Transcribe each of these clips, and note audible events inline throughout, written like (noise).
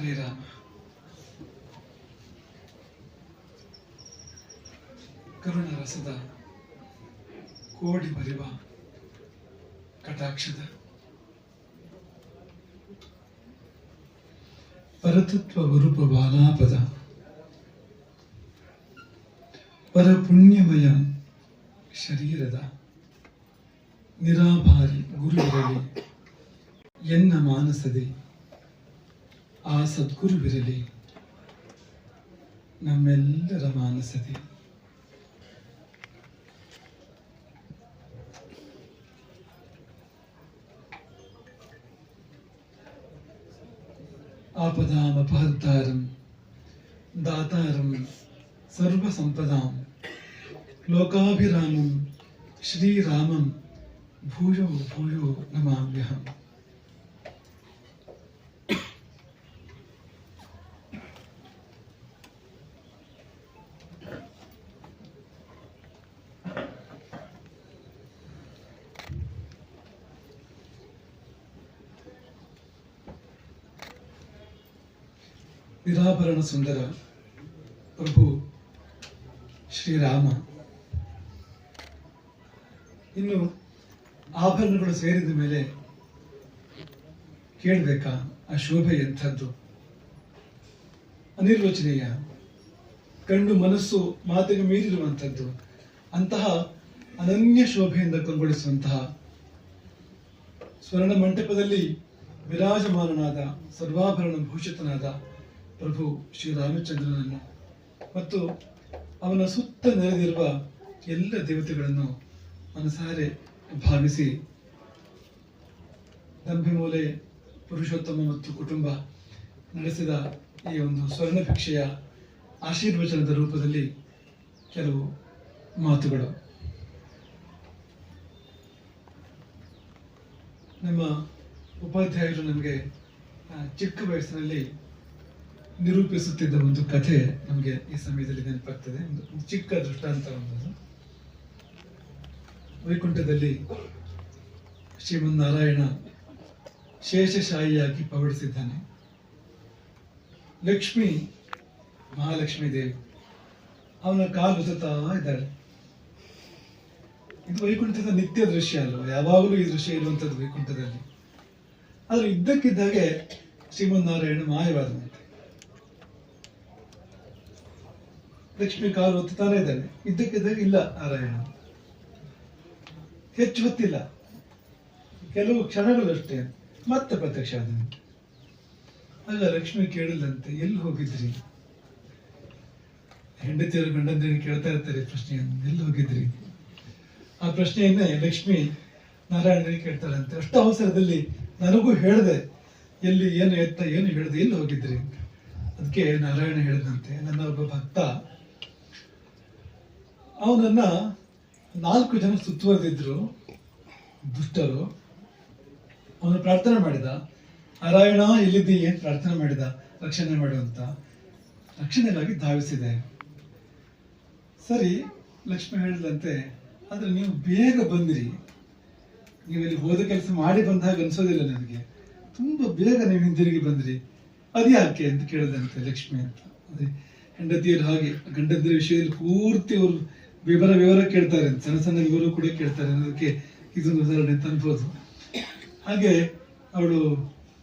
ಹರೇ ರಾಮ ಕರುಣ ರಸದ ಕೋಡಿ ಬರಿವ ಕಟಾಕ್ಷದ. ಪರತತ್ವ ಗುರುಪ ಬಾಲಾಪದ. ಪರಪುಣ್ಯಮಯ ಶರೀರದ. ನಿರಾಭಾರಿ ಗುರುವಿರಲಿ ಎನ್ನ ಮಾನಸದೆ. ಆ ಸದ್ಗುರುವಿರಲಿ ನಮ್ಮೆಲ್ಲರ ಮಾನಸದೆ ಆಪದಾಮಪಹರ್ತಾರಂ ದಾತಾರಂ ಸರ್ವಸಂಪದಾಂ ಲೋಕಾಭಿರಾಮಂ ಶ್ರೀರಾಮಂ ಭೂಯೋ ಭೂಯೋ ನಮಾಮ್ಯಹಂ ನಿರಾಭರಣ ಸುಂದರ ಪ್ರಭು ಶ್ರೀರಾಮ. ಇನ್ನು ಆಭರಣಗಳು ಸೇರಿದ ಮೇಲೆ ಕೇಳಬೇಕಾ ಆ ಶೋಭೆ ಎಂಥದ್ದು? ಅನಿರ್ವಚನೀಯ ಕಣ್ಣು ಮನಸ್ಸು ಮಾತಿಗೆ ಮೀರಿರುವಂಥದ್ದು, ಅಂತಹ ಅನನ್ಯ ಶೋಭೆಯಿಂದ ಕಂಗೊಳಿಸುವಂತಹ ಸ್ವರ್ಣ ಮಂಟಪದಲ್ಲಿ ವಿರಾಜಮಾನನಾದ ಸರ್ವಾಭರಣ ಭೂಷಿತನಾದ ಪ್ರಭು ಶ್ರೀರಾಮಚಂದ್ರನನ್ನು ಮತ್ತು ಅವನ ಸುತ್ತ ನೆರೆದಿರುವ ಎಲ್ಲ ದೇವತೆಗಳನ್ನು ಮನಸಾರೆ ಭಾವಿಸಿ ದಂಭಿಮೂಲೆ, ಪುರುಷೋತ್ತಮ ಮತ್ತು ಕುಟುಂಬ ನಡೆಸಿದ ಈ ಒಂದು ಸ್ವರ್ಣ ಭಿಕ್ಷೆಯ ಆಶೀರ್ವಚನದ ರೂಪದಲ್ಲಿ ಕೆಲವು ಮಾತುಗಳು. ನಮ್ಮ ಉಪಾಧ್ಯಾಯರು ನಮಗೆ ಚಿಕ್ಕ ವಯಸ್ಸಿನಲ್ಲಿ ನಿರೂಪಿಸುತ್ತಿದ್ದ ಒಂದು ಕಥೆ ನಮಗೆ ಈ ಸಮಯದಲ್ಲಿ ನೆನಪಾಗ್ತದೆ. ಒಂದು ಚಿಕ್ಕ ದೃಷ್ಟಾಂತ ಒಂದು ವೈಕುಂಠದಲ್ಲಿ ಶ್ರೀಮನ್ನಾರಾಯಣ ಶೇಷಶಾಹಿಯಾಗಿ ಪವಡಿಸಿದ್ದಾನೆ ಲಕ್ಷ್ಮಿ ಮಹಾಲಕ್ಷ್ಮೀ ದೇವಿ, ಅವನ ಕಾಲು ಉಸುತ್ತಾ ಇದ್ದಾಳೆ. ಇದು ವೈಕುಂಠದ ನಿತ್ಯ ದೃಶ್ಯ ಅಲ್ವ? ಯಾವಾಗಲೂ ಈ ದೃಶ್ಯ ಇರುವಂಥದ್ದು ವೈಕುಂಠದಲ್ಲಿ. ಆದ್ರೆ ಇದ್ದಕ್ಕಿದ್ದಾಗೆ ಶ್ರೀಮನ್ನಾರಾಯಣ ಮಾಯವಾದನಂತೆ ಲಕ್ಷ್ಮಿ ಕಾಲು ಒತ್ತಾನೆ ಇದ್ದಾನೆ. ಇದ್ದಕ್ಕಿದ್ದಾಗ ಇಲ್ಲ ನಾರಾಯಣ. ಹೆಚ್ಚು ಹೊತ್ತಿಲ್ಲ. ಕೆಲವು ಕ್ಷಣಗಳಷ್ಟೇ. ಮತ್ತೆ ಪ್ರತ್ಯಕ್ಷ ಆದಂತೆ ಆಗ ಲಕ್ಷ್ಮಿ ಕೇಳಿಲ್ಲಂತೆ ಎಲ್ಲಿ ಹೋಗಿದ್ರಿ? ಹೆಂಡತಿಯರು ಗಂಡಂದ್ರಿ ಕೇಳ್ತಾ ಇರ್ತಾರೆ ಪ್ರಶ್ನೆಯನ್ನು. ಎಲ್ಲಿ ಹೋಗಿದ್ರಿ? ಆ ಪ್ರಶ್ನೆಯನ್ನೇ ಲಕ್ಷ್ಮಿ ನಾರಾಯಣರಿಗೆ ಕೇಳ್ತಾರಂತೆ ಅಷ್ಟು ಅವಸರದಲ್ಲಿ ನನಗೂ ಹೇಳಿದೆ, ಎಲ್ಲಿ ಏನು ಎತ್ತ, ಏನು ಹೇಳಿದೆ, ಎಲ್ಲಿ ಹೋಗಿದ್ರಿ? ಅದಕ್ಕೆ ನಾರಾಯಣ ಹೇಳಿದಂತೆ, ನನ್ನ ಒಬ್ಬ ಭಕ್ತ ಅವನನ್ನ ನಾಲ್ಕು ಜನ ಸುತ್ತುವರೆದಿದ್ರು, ದುಷ್ಟರು. ಅವನು ಪ್ರಾರ್ಥನೆ ಮಾಡಿದ, ನಾರಾಯಣ ಎಲ್ಲಿದ್ದೀಯ ಪ್ರಾರ್ಥನೆ ಮಾಡಿದ, ರಕ್ಷಣೆ ಮಾಡುವಂತ ರಕ್ಷಣೆಗಾಗಿ ಧಾವಿಸಿದೆ. ಸರಿ, ಲಕ್ಷ್ಮಿ ಹೇಳಿದಂತೆ ಆದರೆ ನೀವು ಬೇಗ ಬಂದಿರಿ. ನೀವು ಇಲ್ಲಿ ಹೋದ ಕೆಲಸ ಮಾಡಿ ಬಂದ ಹಾಗೆ ಅನ್ಸೋದಿಲ್ಲ ನನಗೆ ತುಂಬಾ ಬೇಗ ನೀವು ಹಿಂದಿರುಗಿ ಬಂದ್ರಿ. ಅದ್ಯಾಕೆ? ಅಂತ ಕೇಳಿದಂತೆ ಲಕ್ಷ್ಮಿ ಅಂತ. ಅದೇ ಹೆಂಡತಿಯರು ಹಾಗೆ ಗಂಡಂದಿರ ವಿಷಯದಲ್ಲಿ ಪೂರ್ತಿ ಅವರು ವಿವರ ವಿವರ ಕೇಳ್ತಾರೆ, ಸಣ್ಣ ಸಣ್ಣ ವಿವರ ಕೂಡ ಕೇಳ್ತಾರೆ ಅನ್ನೋದಕ್ಕೆ ಇದೊಂದು ಉದಾಹರಣೆ ಅಂತ ಹಾಗೆ ಅವಳು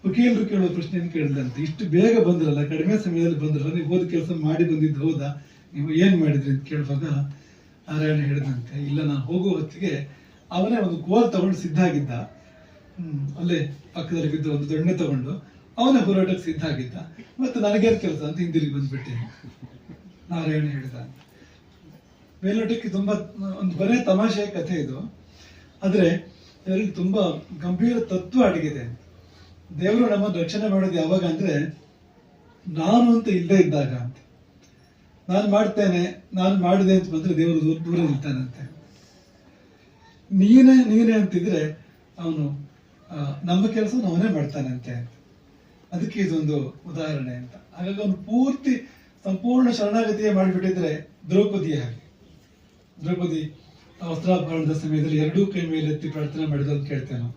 ವಕೀಲರು ಕೇಳೋ ಪ್ರಶ್ನೆಯನ್ನು ಕೇಳಿದಂತೆ, ಇಷ್ಟು ಬೇಗ ಬಂದ್ರಲ್ಲ, ಕಡಿಮೆ ಸಮಯದಲ್ಲಿ ಬಂದ್ರಲ್ಲ, ನೀವು ಹೋದ ಕೆಲಸ ಮಾಡಿ ಬಂದಿದ್ದು ಹೋದ? ನೀವು ಏನ್ ಮಾಡಿದ್ರಿ ಅಂತ ಕೇಳುವಾಗ ನಾರಾಯಣ ಹೇಳಿದಂತೆ, ಇಲ್ಲ, ನಾನು ಹೋಗುವ ಹೊತ್ತಿಗೆ ಅವನೇ ಒಂದು ಕೋಲ್ ತಗೊಂಡು ಸಿದ್ಧ ಆಗಿದ್ದ. ಅಲ್ಲೇ ಪಕ್ಕದಲ್ಲಿ ಬಿದ್ದು ಒಂದು ದೊಣ್ಣೆ ತಗೊಂಡು ಅವನೇ ಹೋರಾಟಕ್ಕೆ ಸಿದ್ಧ ಆಗಿದ್ದ. ಮತ್ತೆ ನನಗೇನು ಕೆಲಸ ಅಂತ ಹಿಂದಿರುಗಿ ಬಂದ್ಬಿಟ್ಟೆ. ನಾರಾಯಣ ಹೇಳಿದ. ಮೇಲ್ನೋಟಕ್ಕೆ ತುಂಬಾ, ಒಂದು ಬರೇ ತಮಾಷೆಯ ಕಥೆ ಇದು. ಆದರೆ, ಇದರಲ್ಲಿ ತುಂಬಾ ಗಂಭೀರ ತತ್ವ ಅಡಗಿದೆ. ದೇವರು ನಮ್ಮನ್ನು ರಕ್ಷಣೆ ಮಾಡೋದು ಯಾವಾಗ ಅಂದ್ರೆ, ನಾನು ಅಂತ ಇಲ್ಲದೆ ಇದ್ದಾಗ ಅಂತ. ನಾನು ಮಾಡ್ತೇನೆ, ನಾನು ಮಾಡಿದೆ ಅಂತ ಬಂದರೆ ದೇವರು ದೂರ ದೂರ ನಿಲ್ತಾನಂತೆ. ನೀನೇ ನೀನೇ ಅಂತಿದ್ರೆ ಅವನು ನಮ್ಮ ಕೆಲಸ ಅವನೇ ಮಾಡ್ತಾನಂತೆ ಅದಕ್ಕೆ ಇದೊಂದು ಉದಾಹರಣೆ ಅಂತ. ಹಾಗಾಗಿ ಅವನು ಪೂರ್ತಿ, ಸಂಪೂರ್ಣ ಶರಣಾಗತಿಯೇ ಮಾಡಿಬಿಟ್ಟಿದ್ರೆ ದ್ರೌಪದಿಯ ಹಾಗೆ. ದ್ರೌಪದಿ ವಸ್ತ್ರಾಭರಣದ ಸಮಯದಲ್ಲಿ ಎರಡೂ ಕೈ ಮೇಲೆ ಎತ್ತಿ ಪ್ರಾರ್ಥನೆ ಮಾಡಿದ ಅಂತ ಕೇಳ್ತೇವೆ ನಾವು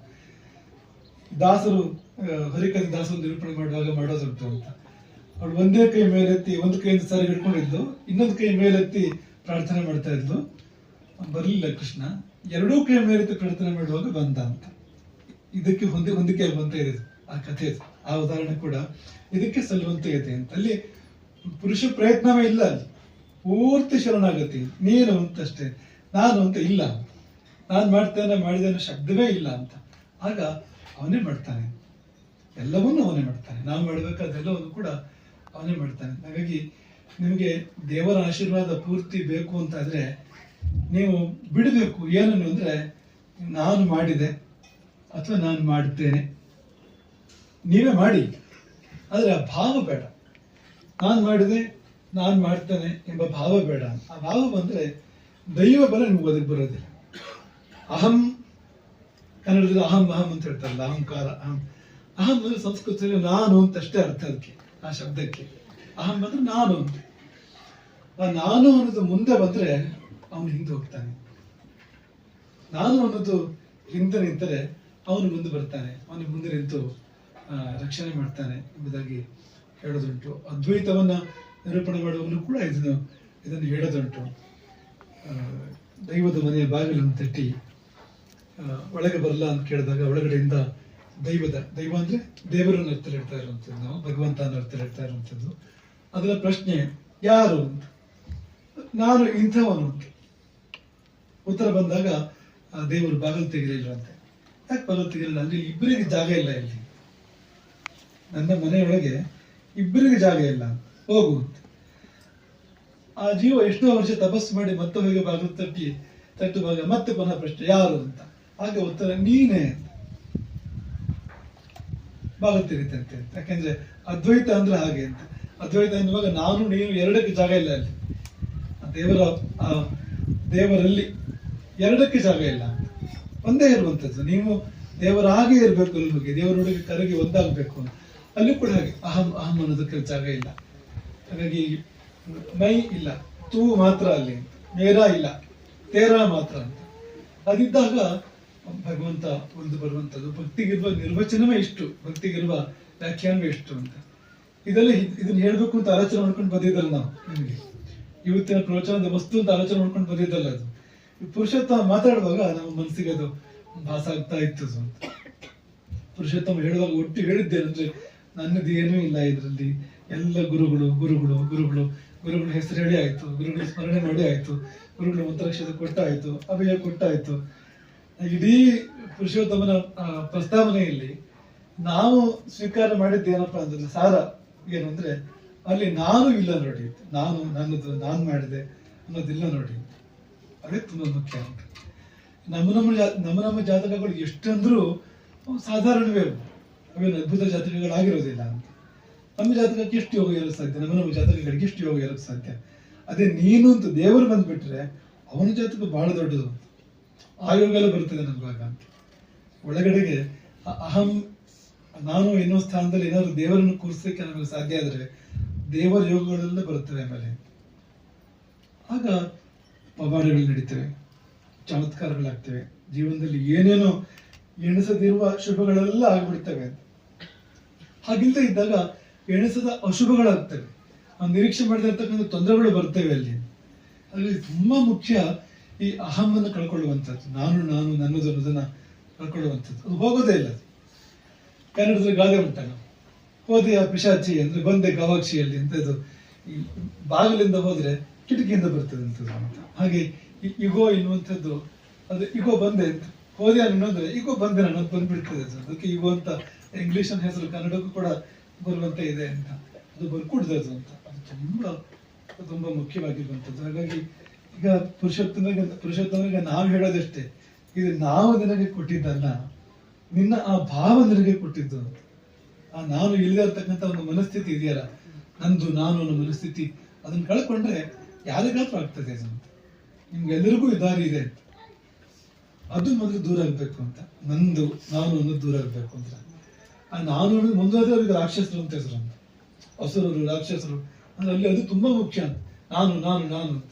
ದಾಸರು ಹರಿಕಥೆ ದಾಸರು ನಿರೂಪಣೆ ಮಾಡುವಾಗ ಮಾಡೋದುಂಟು ಅಂತ. ಅವಳು ಒಂದೇ ಕೈ ಮೇಲೆತ್ತಿ ಒಂದು ಕೈಯಿಂದ ಸರಿ ಹಿಡ್ಕೊಂಡಿದ್ಲು ಇನ್ನೊಂದು ಕೈ ಮೇಲೆತ್ತಿ ಪ್ರಾರ್ಥನೆ ಮಾಡ್ತಾ ಇದ್ಲು. ಬರಲಿಲ್ಲ ಕೃಷ್ಣ, ಎರಡೂ ಕೈ ಮೇಲೆತ್ತಿ ಪ್ರಾರ್ಥನೆ ಮಾಡುವಾಗ ಬಂದ ಅಂತ. ಇದಕ್ಕೆ ಹೊಂದಿ, ಹೊಂದಿಕೆ ಆಗುವಂತ ಇದೆ ಆ ಕಥೆ ಆ ಉದಾಹರಣೆ ಕೂಡ ಇದಕ್ಕೆ ಸಲ್ಲುವಂತೆ ಇದೆ ಅಂತ. ಅಲ್ಲಿ ಪುರುಷ ಪ್ರಯತ್ನವೇ ಇಲ್ಲ ಅಲ್ಲಿ. ಪೂರ್ತಿ ಶರಣಾಗತಿ. ನೀನು ಅಂತಷ್ಟೇ. ನಾನು ಅಂತ ಇಲ್ಲ. ನಾನು ಮಾಡ್ತೇನೆ ಮಾಡಿದೇನೆ ಶಬ್ದವೇ ಇಲ್ಲ ಅಂತ. ಆಗ ಅವನೇ ಮಾಡ್ತಾನೆ. ಎಲ್ಲವನ್ನೂ ಅವನೇ ಮಾಡ್ತಾನೆ. ನಾವು ಮಾಡಬೇಕಾದೆಲ್ಲವನ್ನು ಕೂಡ ಅವನೇ ಮಾಡ್ತಾನೆ. ಹಾಗಾಗಿ ನಿಮಗೆ ದೇವರ ಆಶೀರ್ವಾದ ಪೂರ್ತಿ ಬೇಕು ಅಂತಾದರೆ ನೀವು ಬಿಡಬೇಕು. ಏನನ್ನು ಅಂದರೆ ನಾನು ಮಾಡಿದೆ ಅಥವಾ ನಾನು ಮಾಡ್ತೇನೆ. ನೀವೇ ಮಾಡಿ. ಆದರೆ ಆ ಭಾವ ಬೇಡ. ನಾನು ಮಾಡಿದೆ ನಾನು ಮಾಡ್ತೇನೆ ಎಂಬ ಭಾವ ಬೇಡ. ಆ ಭಾವ ಬಂದ್ರೆ ದೈವ ಬಲ ನಿಮ್ಗೆ ಒದಗಿ ಬರೋದಿಲ್ಲ. ಅಹಂ, ಕನ್ನಡದಲ್ಲಿ ಅಹಂ ಅಹಂ ಅಂತ ಹೇಳ್ತಾರಲ್ಲ, ಅಹಂಕಾರ, ಅಹಂ. ಅಹಂ ಅಂದ್ರೆ ಸಂಸ್ಕೃತದಲ್ಲಿ ನಾನು ಅಂತ ಅಷ್ಟೇ ಅರ್ಥ ಅದಕ್ಕೆ, ಆ ಶಬ್ದಕ್ಕೆ. ಅಹಂ ಅಂದ್ರೆ ನಾನು ಅಂತ. ಆ ನಾನು ಅನ್ನೋದು ಮುಂದೆ ಬಂದ್ರೆ ಅವನು ಹಿಂದೆ ಹೋಗ್ತಾನೆ. ನಾನು ಅನ್ನೋದು ಹಿಂದೆ ನಿಂತರೆ ಅವನು ಮುಂದೆ ಬರ್ತಾನೆ, ಅವನು ಮುಂದೆ ನಿಂತು ರಕ್ಷಣೆ ಮಾಡ್ತಾನೆ ಎಂಬುದಾಗಿ ಹೇಳೋದುಂಟು. ಅದ್ವೈತವನ್ನ ನಿರೂಪಣೆ ಮಾಡುವವನು ಕೂಡ ಇದನ್ನು ಇದನ್ನು ಹೇಳೋದುಂಟು. ದೈವದ ಮನೆಯ ಬಾಗಿಲನ್ನು ತಟ್ಟಿ ಒಳಗೆ ಬರಲ್ಲ ಅಂತ ಕೇಳಿದಾಗ ಒಳಗಡೆಯಿಂದ ದೈವದ, ದೈವ ಅಂದ್ರೆ ದೇವರನ್ನು ಅರ್ಥ ಹೇಳ್ತಾ ಇರುವಂಥದ್ದು ನಾವು ಭಗವಂತ ಅರ್ಥ ಹೇಳ್ತಾ ಇರುವಂಥದ್ದು. ಅದರ ಪ್ರಶ್ನೆ, ಯಾರು ಅಂತ? ನಾನು ಇಂಥವನು ಅಂತ. ಉತ್ತರ ಬಂದಾಗ ದೇವರು ಬಾಗಿಲು ತೆಗಿಲಿಲ್ಲ ಅಂತೆ ಯಾಕೆ ಬಾಗಿಲು ತೆಗಿಲಿಲ್ಲ ಅಂದ್ರೆ ಇಬ್ಬರಿಗೆ ಜಾಗ ಇಲ್ಲ ಇಲ್ಲಿ. ನನ್ನ ಮನೆಯೊಳಗೆ ಇಬ್ಬರಿಗೆ ಜಾಗ ಇಲ್ಲ ಹೋಗು ಅಂತ ಆ ಜೀವ ಎಷ್ಟೋ ವರ್ಷ ತಪಸ್ಸು ಮಾಡಿ ಮತ್ತೆ ಹೋಗಿ ಬಾಗಿಲು ತಟ್ಟಿ, ತಟ್ಟುವಾಗ ಮತ್ತೆ ಪುನಃ ಪ್ರಶ್ನೆ, ಯಾರು ಅಂತ? ಹಾಗೆ ಉತ್ತರ, ನೀನೇ ಅಂತ. ಬಾಗಿಲು ತೆರೀತಂತೆ ಯಾಕೆಂದ್ರೆ ಅದ್ವೈತ ಅಂದ್ರೆ ಹಾಗೆ ಅಂತ. ಅದ್ವೈತ ಎನ್ನುವಾಗ ನಾನು, ನೀನು ಎರಡಕ್ಕೆ ಜಾಗ ಇಲ್ಲ ಅಲ್ಲಿ. ದೇವರ ದೇವರಲ್ಲಿ ಎರಡಕ್ಕೆ ಜಾಗ ಇಲ್ಲ ಒಂದೇ ಇರುವಂತದ್ದು ನೀವು ದೇವರ ಹಾಗೆ ಇರಬೇಕು ಅಲ್ಲಿ ಹೋಗಿ ದೇವರೊಳಗೆ ಕರಗಿ ಒಂದಾಗಬೇಕು ಅಲ್ಲಿ ಕೂಡ ಹಾಗೆ. ಅಹಂ ಅಹಂ ಅನ್ನೋದಕ್ಕೆ ಜಾಗ ಇಲ್ಲ. ಹಾಗಾಗಿ ಮೈ ಇಲ್ಲ, ತೂ ಮಾತ್ರ ಅಲ್ಲಿ ಮೇರಾ ಇಲ್ಲ, ತೇರಾ ಮಾತ್ರ ಅಂತ. ಅದಿದ್ದಾಗ ಭಗವಂತ ಉಳಿದು ಬರುವಂತದ್ದು, ಭಕ್ತಿಗಿರುವ ನಿರ್ವಚನವೇ ಇಷ್ಟು, ಭಕ್ತಿಗಿರುವ ವ್ಯಾಖ್ಯಾನವೇ ಇಷ್ಟು ಅಂತ. ಇದೆಲ್ಲ ಇದ್- ಇದನ್ನ ಹೇಳ್ಬೇಕು ಅಂತ ಆಲೋಚನೆ ಮಾಡ್ಕೊಂಡು ಬಂದಿದ್ದಲ್ಲ ನಾವು, ನಿಮಗೆ. ಇವತ್ತಿನ ಪ್ರವಚನದ ವಸ್ತು ಅಂತ ಆಲೋಚನೆ ಮಾಡ್ಕೊಂಡು ಬಂದಿದ್ದಲ್ಲ ಅದು. ಪುರುಷೋತ್ತಮ ಮಾತಾಡುವಾಗ ನಮ್ಮ ಮನಸ್ಸಿಗೆ ಅದು ಭಾಸ ಆಗ್ತಾ ಇತ್ತು ಅಂತ. ಪುರುಷೋತ್ತಮ ಹೇಳುವಾಗ ಒಟ್ಟು ಹೇಳಿದ್ದೇನೆಂದ್ರೆ ನನ್ನದು ಏನೂ ಇಲ್ಲ ಇದರಲ್ಲಿ. ಎಲ್ಲ ಗುರುಗಳು ಗುರುಗಳು ಗುರುಗಳು. ಗುರುಗಳ ಹೆಸರು ಹೇಳಿ ಆಯ್ತು. ಗುರುಗಳ ಸ್ಮರಣೆ ಮಾಡಿ ಆಯ್ತು. ಗುರುಗಳ ಮಂತ್ರಾಕ್ಷರ ಕೊಟ್ಟಾಯಿತು. ಅಭಯ ಕೊಟ್ಟಾಯಿತು. ಇಡೀ ಪುರುಷೋತ್ತಮನ ಪ್ರಸ್ತಾವನೆಯಲ್ಲಿ ನಾವು ಸ್ವೀಕಾರ ಮಾಡಿದ್ದೇನಪ್ಪ ಅಂದ್ರೆ, ಸಾರ. ಏನು ಅಂದ್ರೆ, ಅಲ್ಲಿ ನಾನು ಇಲ್ಲ ನೋಡಿ. ನಾನು, ನನ್ನದು, ನಾನು ಮಾಡಿದೆ ಅನ್ನೋದಿಲ್ಲ ನೋಡಿ. ಅದೇ ತುಂಬಾ ಮುಖ್ಯ ನಮ್ಮ ನಮ್ಮ ನಮ್ಮ ನಮ್ಮ ಜಾತಕಗಳು ಎಷ್ಟಂದ್ರೂ ಸಾಧಾರಣವೇ. ಅವೇನು ಅದ್ಭುತ ಜಾತ್ರೆಗಳಾಗಿರೋದಿಲ್ಲ ಅಂತ. ನಮ್ಮ ಜಾತ್ರೆಗೆ ಎಷ್ಟು ಯೋಗ ಇರೋಕ್ಕೆ ಸಾಧ್ಯ? ನಮ್ಮ ನಮ್ಮ ಜಾತ್ರೆಗಳಿಗೆ ಎಷ್ಟು ಯೋಗ ಇರೋಕ್ಕೆ ಸಾಧ್ಯ? ಅದೇ ನೀನು ಅಂತ ದೇವರು ಬಂದ್ಬಿಟ್ರೆ ಅವನ ಜಾತ್ರೆ ಬಹಳ ದೊಡ್ಡದು. ಆ ಯೋಗ ಎಲ್ಲ ಬರ್ತದೆ ಅಂತ. ಒಳಗಡೆಗೆ ಅಹಂ, ನಾನು ಎನ್ನುವ ಸ್ಥಾನದಲ್ಲಿ ಏನಾದ್ರು ದೇವರನ್ನು ಕೂರಿಸಲಿಕ್ಕೆ ನಮಗೆ ಸಾಧ್ಯ ಆದರೆ ದೇವರ ಯೋಗಗಳೆಲ್ಲ ಬರುತ್ತವೆ ಆಮೇಲೆ. ಆಗ ಪವಾಡಗಳು ನಡೀತವೆ, ಚಮತ್ಕಾರಗಳಾಗ್ತವೆ. ಜೀವನದಲ್ಲಿ ಏನೇನೋ ಎಣಿಸದಿರುವ ಶುಭಗಳೆಲ್ಲ ಆಗ್ಬಿಡ್ತವೆ ಅಂತ ಹಾಗಿಲ್ದೇ ಇದ್ದಾಗ ಎಣಿಸದ ಅಶುಭಗಳಾಗ್ತವೆ. ನಿರೀಕ್ಷೆ ಮಾಡಿದಿರ್ತಕ್ಕಂಥ ತೊಂದರೆಗಳು ಬರ್ತವೆ ಅಲ್ಲಿ. ಅಲ್ಲಿ ತುಂಬಾ ಮುಖ್ಯ ಈ ಅಹಮ್ಮನ್ನು ಕಳ್ಕೊಳ್ಳುವಂಥದ್ದು. ನಾನು ನಾನು, ನನ್ನದು ಅನ್ನೋದನ್ನ ಕಳ್ಕೊಳ್ಳುವಂಥದ್ದು. ಅದು ಹೋಗೋದೇ ಇಲ್ಲ. ಕನ್ನಡದಲ್ಲಿ ಗಾದೆ ಉಂಟಲ್ಲ. ಹೋದೆಯ ಪಿಶಾಚಿ ಅಂದ್ರೆ ಬಂದೆ ಗವಾಕ್ಷಿಯಲ್ಲಿ ಅಂತ ಇದು ಈ ಬಾಗಿಲಿಂದ ಹೋದ್ರೆ ಕಿಟಕಿಯಿಂದ ಬರ್ತದೆ ಅಂತದ್ದು ಅಂತ. ಹಾಗೆ ಈಗೋ ಎನ್ನುವಂಥದ್ದು, ಅದು ಇಗೋ ಬಂದೆ ಅಂತ. ಹೋದೆ ಅನ್ನೋದು ಇಗೋ ಬಂದೆ ಅನ್ನೋದು ಬಂದ್ಬಿಡ್ತದೆ ಅದು. ಅದಕ್ಕೆ ಇಗೋ ಅಂತ ಇಂಗ್ಲಿಷ್ ಹೆಸರು, ಕನ್ನಡಕ್ಕೂ ಕೂಡ ಬರುವಂತೆ ಇದೆ ಅಂತ. ಅದು ಬರ್ಕೊಡ್ದದು ಅಂತ. ಅದು ತುಂಬಾ ತುಂಬಾ ಮುಖ್ಯವಾಗಿರುವಂಥದ್ದು. ಹಾಗಾಗಿ ಈಗ ಪುರುಷೋತ್ತಮನಿಗೆ ಪುರುಷೋತ್ತಮನಿಗೆ ನಾವು ಹೇಳೋದಷ್ಟೇ. ಇದು ನಾವು ನಿನಗೆ ಕೊಟ್ಟಿದ್ದಲ್ಲ, ನಿನ್ನ ಆ ಭಾವ ನಿನಗೆ ಕೊಟ್ಟಿದ್ದು ಆ ನಾನು ಇಲ್ಲದೆ ಇರ್ತಕ್ಕಂಥ ಒಂದು ಮನಸ್ಥಿತಿ ಇದೆಯಲ್ಲ, ನಂದು, ನಾನು ಅನ್ನೋ ಮನಸ್ಥಿತಿ, ಅದನ್ನ ಕಳ್ಕೊಂಡ್ರೆ ಯಾರಿಗಾದ್ರೂ ಆಗ್ತದೆ ಅದು ನಿಮ್ಗೆಲ್ಲರಿಗೂ ದಾರಿ ಇದೆ ಅದು ಮೊದಲು ದೂರ ಆಗ್ಬೇಕು ಅಂತ. ನಂದು, ನಾನು ಅನ್ನೋದು ದೂರ ಆಗ್ಬೇಕು ಅಂತ. ನಾನು ಅನ್ನೋದು ಅವರಿಗೆ ರಾಕ್ಷಸರು ಅಂತ ಹೆಸರು. ಅಂತ ರಾಕ್ಷಸರು. ಅಂದ್ರೆ ಅಲ್ಲಿ ಅದು ತುಂಬಾ ಮುಖ್ಯ ನಾನು ನಾನು ನಾನು ಅಂತ.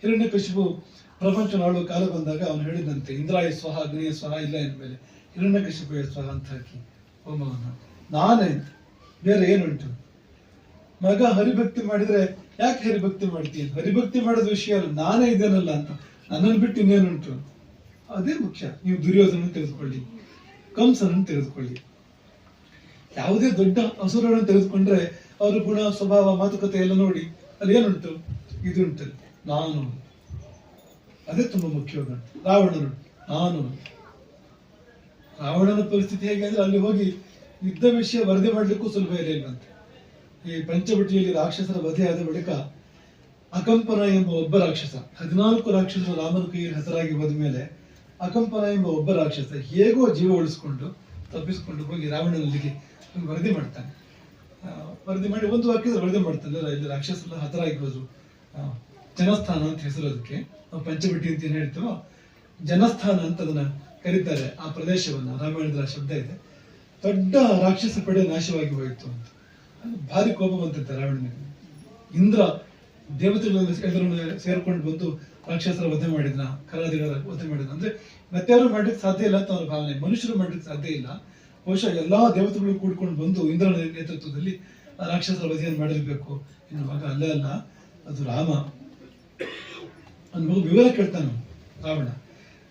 ಹಿರಣ್ಯ ಕಶಿಪು ಪ್ರಪಂಚ ಕಾಲ ಬಂದಾಗ ಅವನು ಹೇಳಿದಂತೆ, ಇಂದ್ರಾಯ ಸ್ವಹ, ಅಗ್ನಿಯ ಸ್ವಹ ಇಲ್ಲ ಮೇಲೆ ಹಿರಣ್ಯ ಕಶಿಪು ಸ್ವಹ ಅಂತ ಹಾಕಿ ಹೋಮವನ್ನು. ನಾನೇ ಬೇರೆ ಏನುಂಟು? ಮಗ ಹರಿಭಕ್ತಿ ಮಾಡಿದ್ರೆ ಯಾಕೆ ಹರಿಭಕ್ತಿ ಮಾಡ್ತೀಯ? ಹರಿಭಕ್ತಿ ಮಾಡೋದು ವಿಷಯ ಅಲ್ಲ, ನಾನೇ ಇದೇನಲ್ಲ ಅಂತ. ನನ್ನನ್ನು ಬಿಟ್ಟು ಇನ್ನೇನುಂಟು? ಅದೇ ಮುಖ್ಯ. ನೀವು ದುರ್ಯೋಧನ ತೆಗೆದುಕೊಳ್ಳಿ, ಕಂಸನನ್ನು ತೆಗೆದುಕೊಳ್ಳಿ. ಯಾವುದೇ ದೊಡ್ಡ ಅಸುರನ್ನು ತೆಗೆದುಕೊಂಡ್ರೆ ಅವರ ಗುಣ, ಸ್ವಭಾವ, ಮಾತುಕತೆ ಎಲ್ಲ ನೋಡಿ ಅಲ್ಲಿ ಏನುಂಟು? ಇದುಂಟು. ನಾನು. ಅದೇ ತುಂಬಾ ಮುಖ್ಯವಾದ ರಾವಣನು. ನಾನು. ರಾವಣನ ಪರಿಸ್ಥಿತಿ ಹೇಗೆ ಅಂದ್ರೆ ಅಲ್ಲಿ ಹೋಗಿ ಯುದ್ಧ ವಿಷಯ ವರದಿ ಮಾಡಲಿಕ್ಕೂ ಸುಲಭ ಇರಲಿಲ್ಲಂತೆ ಈ ಪಂಚವಟಿಯಲ್ಲಿ ರಾಕ್ಷಸರ ವಧೆ ಆದ ಬಳಿಕ ಅಕಂಪನ ಎಂಬ ಒಬ್ಬ ರಾಕ್ಷಸ, ಹದಿನಾಲ್ಕು ರಾಕ್ಷಸರು ರಾಮನ ಕೈಯಲ್ಲಿ ಹೆಸರಾಗಿ ಹೋದ ಮೇಲೆ ಅಕಂಪನ ಎಂಬ ಒಬ್ಬ ರಾಕ್ಷಸ ಹೇಗೋ ಜೀವ ಉಳಿಸ್ಕೊಂಡು ತಪ್ಪಿಸಿಕೊಂಡು ಹೋಗಿ ರಾವಣನಲ್ಲಿಗೆ ವರದಿ ಮಾಡ್ತಾನೆ. ವರದಿ ಮಾಡಿ ಒಂದು ವಾಕ್ಯದ ವರದಿ ಮಾಡ್ತಾನೆ. ಇಲ್ಲಿ ರಾಕ್ಷಸರೆಲ್ಲ ಹತರಾಗಿರೋದು ಜನಸ್ಥಾನ ಅಂತ ಹೆಸರು ಅದಕ್ಕೆ. ನಾವು ಪಂಚವಟಿ ಅಂತ ಏನು ಹೇಳ್ತೀವೋ, ಜನಸ್ಥಾನ ಅಂತ ಅದನ್ನ ಕರೀತಾರೆ ಆ ಪ್ರದೇಶವನ್ನ. ರಾಮಾಯಣದ ಶಬ್ದ ಇದೆ. ದೊಡ್ಡ ರಾಕ್ಷಸ ಪಡೆ ನಾಶವಾಗಿ ಹೋಯಿತು ಅಂತ. ಭಾರಿ ಕೋಪ ಬಂತಂತೆ ರಾವಣನಿಗೆ ಇಂದ್ರ ದೇವತೆಗಳನ್ನು ಎಲ್ಲರನ್ನು ಸೇರ್ಕೊಂಡು ಬಂದು ರಾಕ್ಷಸರ ವಧೆ ಮಾಡಿದ್ನ, ಕರಾದಿಗಳ ವಧೆ ಮಾಡಿದ್ನ. ಅಂದ್ರೆ ಮತ್ತಾರು ಮಾಡ್ಲಿಕ್ಕೆ ಸಾಧ್ಯ ಇಲ್ಲ ಅಂತ ಅವರ ಭಾವನೆ. ಮನುಷ್ಯರು ಮಾಡ್ಲಿಕ್ಕೆ ಸಾಧ್ಯ ಇಲ್ಲ. ಬಹುಶಃ ಎಲ್ಲಾ ದೇವತೆಗಳು ಕೂಡ್ಕೊಂಡು ಬಂದು ಇಂದ್ರನ ನೇತೃತ್ವದಲ್ಲಿ ಆ ರಾಕ್ಷಸರ ವಧೆಯನ್ನು ಮಾಡಿರ್ಬೇಕು ಎನ್ನುವಾಗ ಅಲ್ಲೇ ಅಲ್ಲ, ಅದು ರಾಮ. ಅನ್ಬೋದು ವಿವರ ಕೇಳ್ತಾನೆ ರಾವಣ.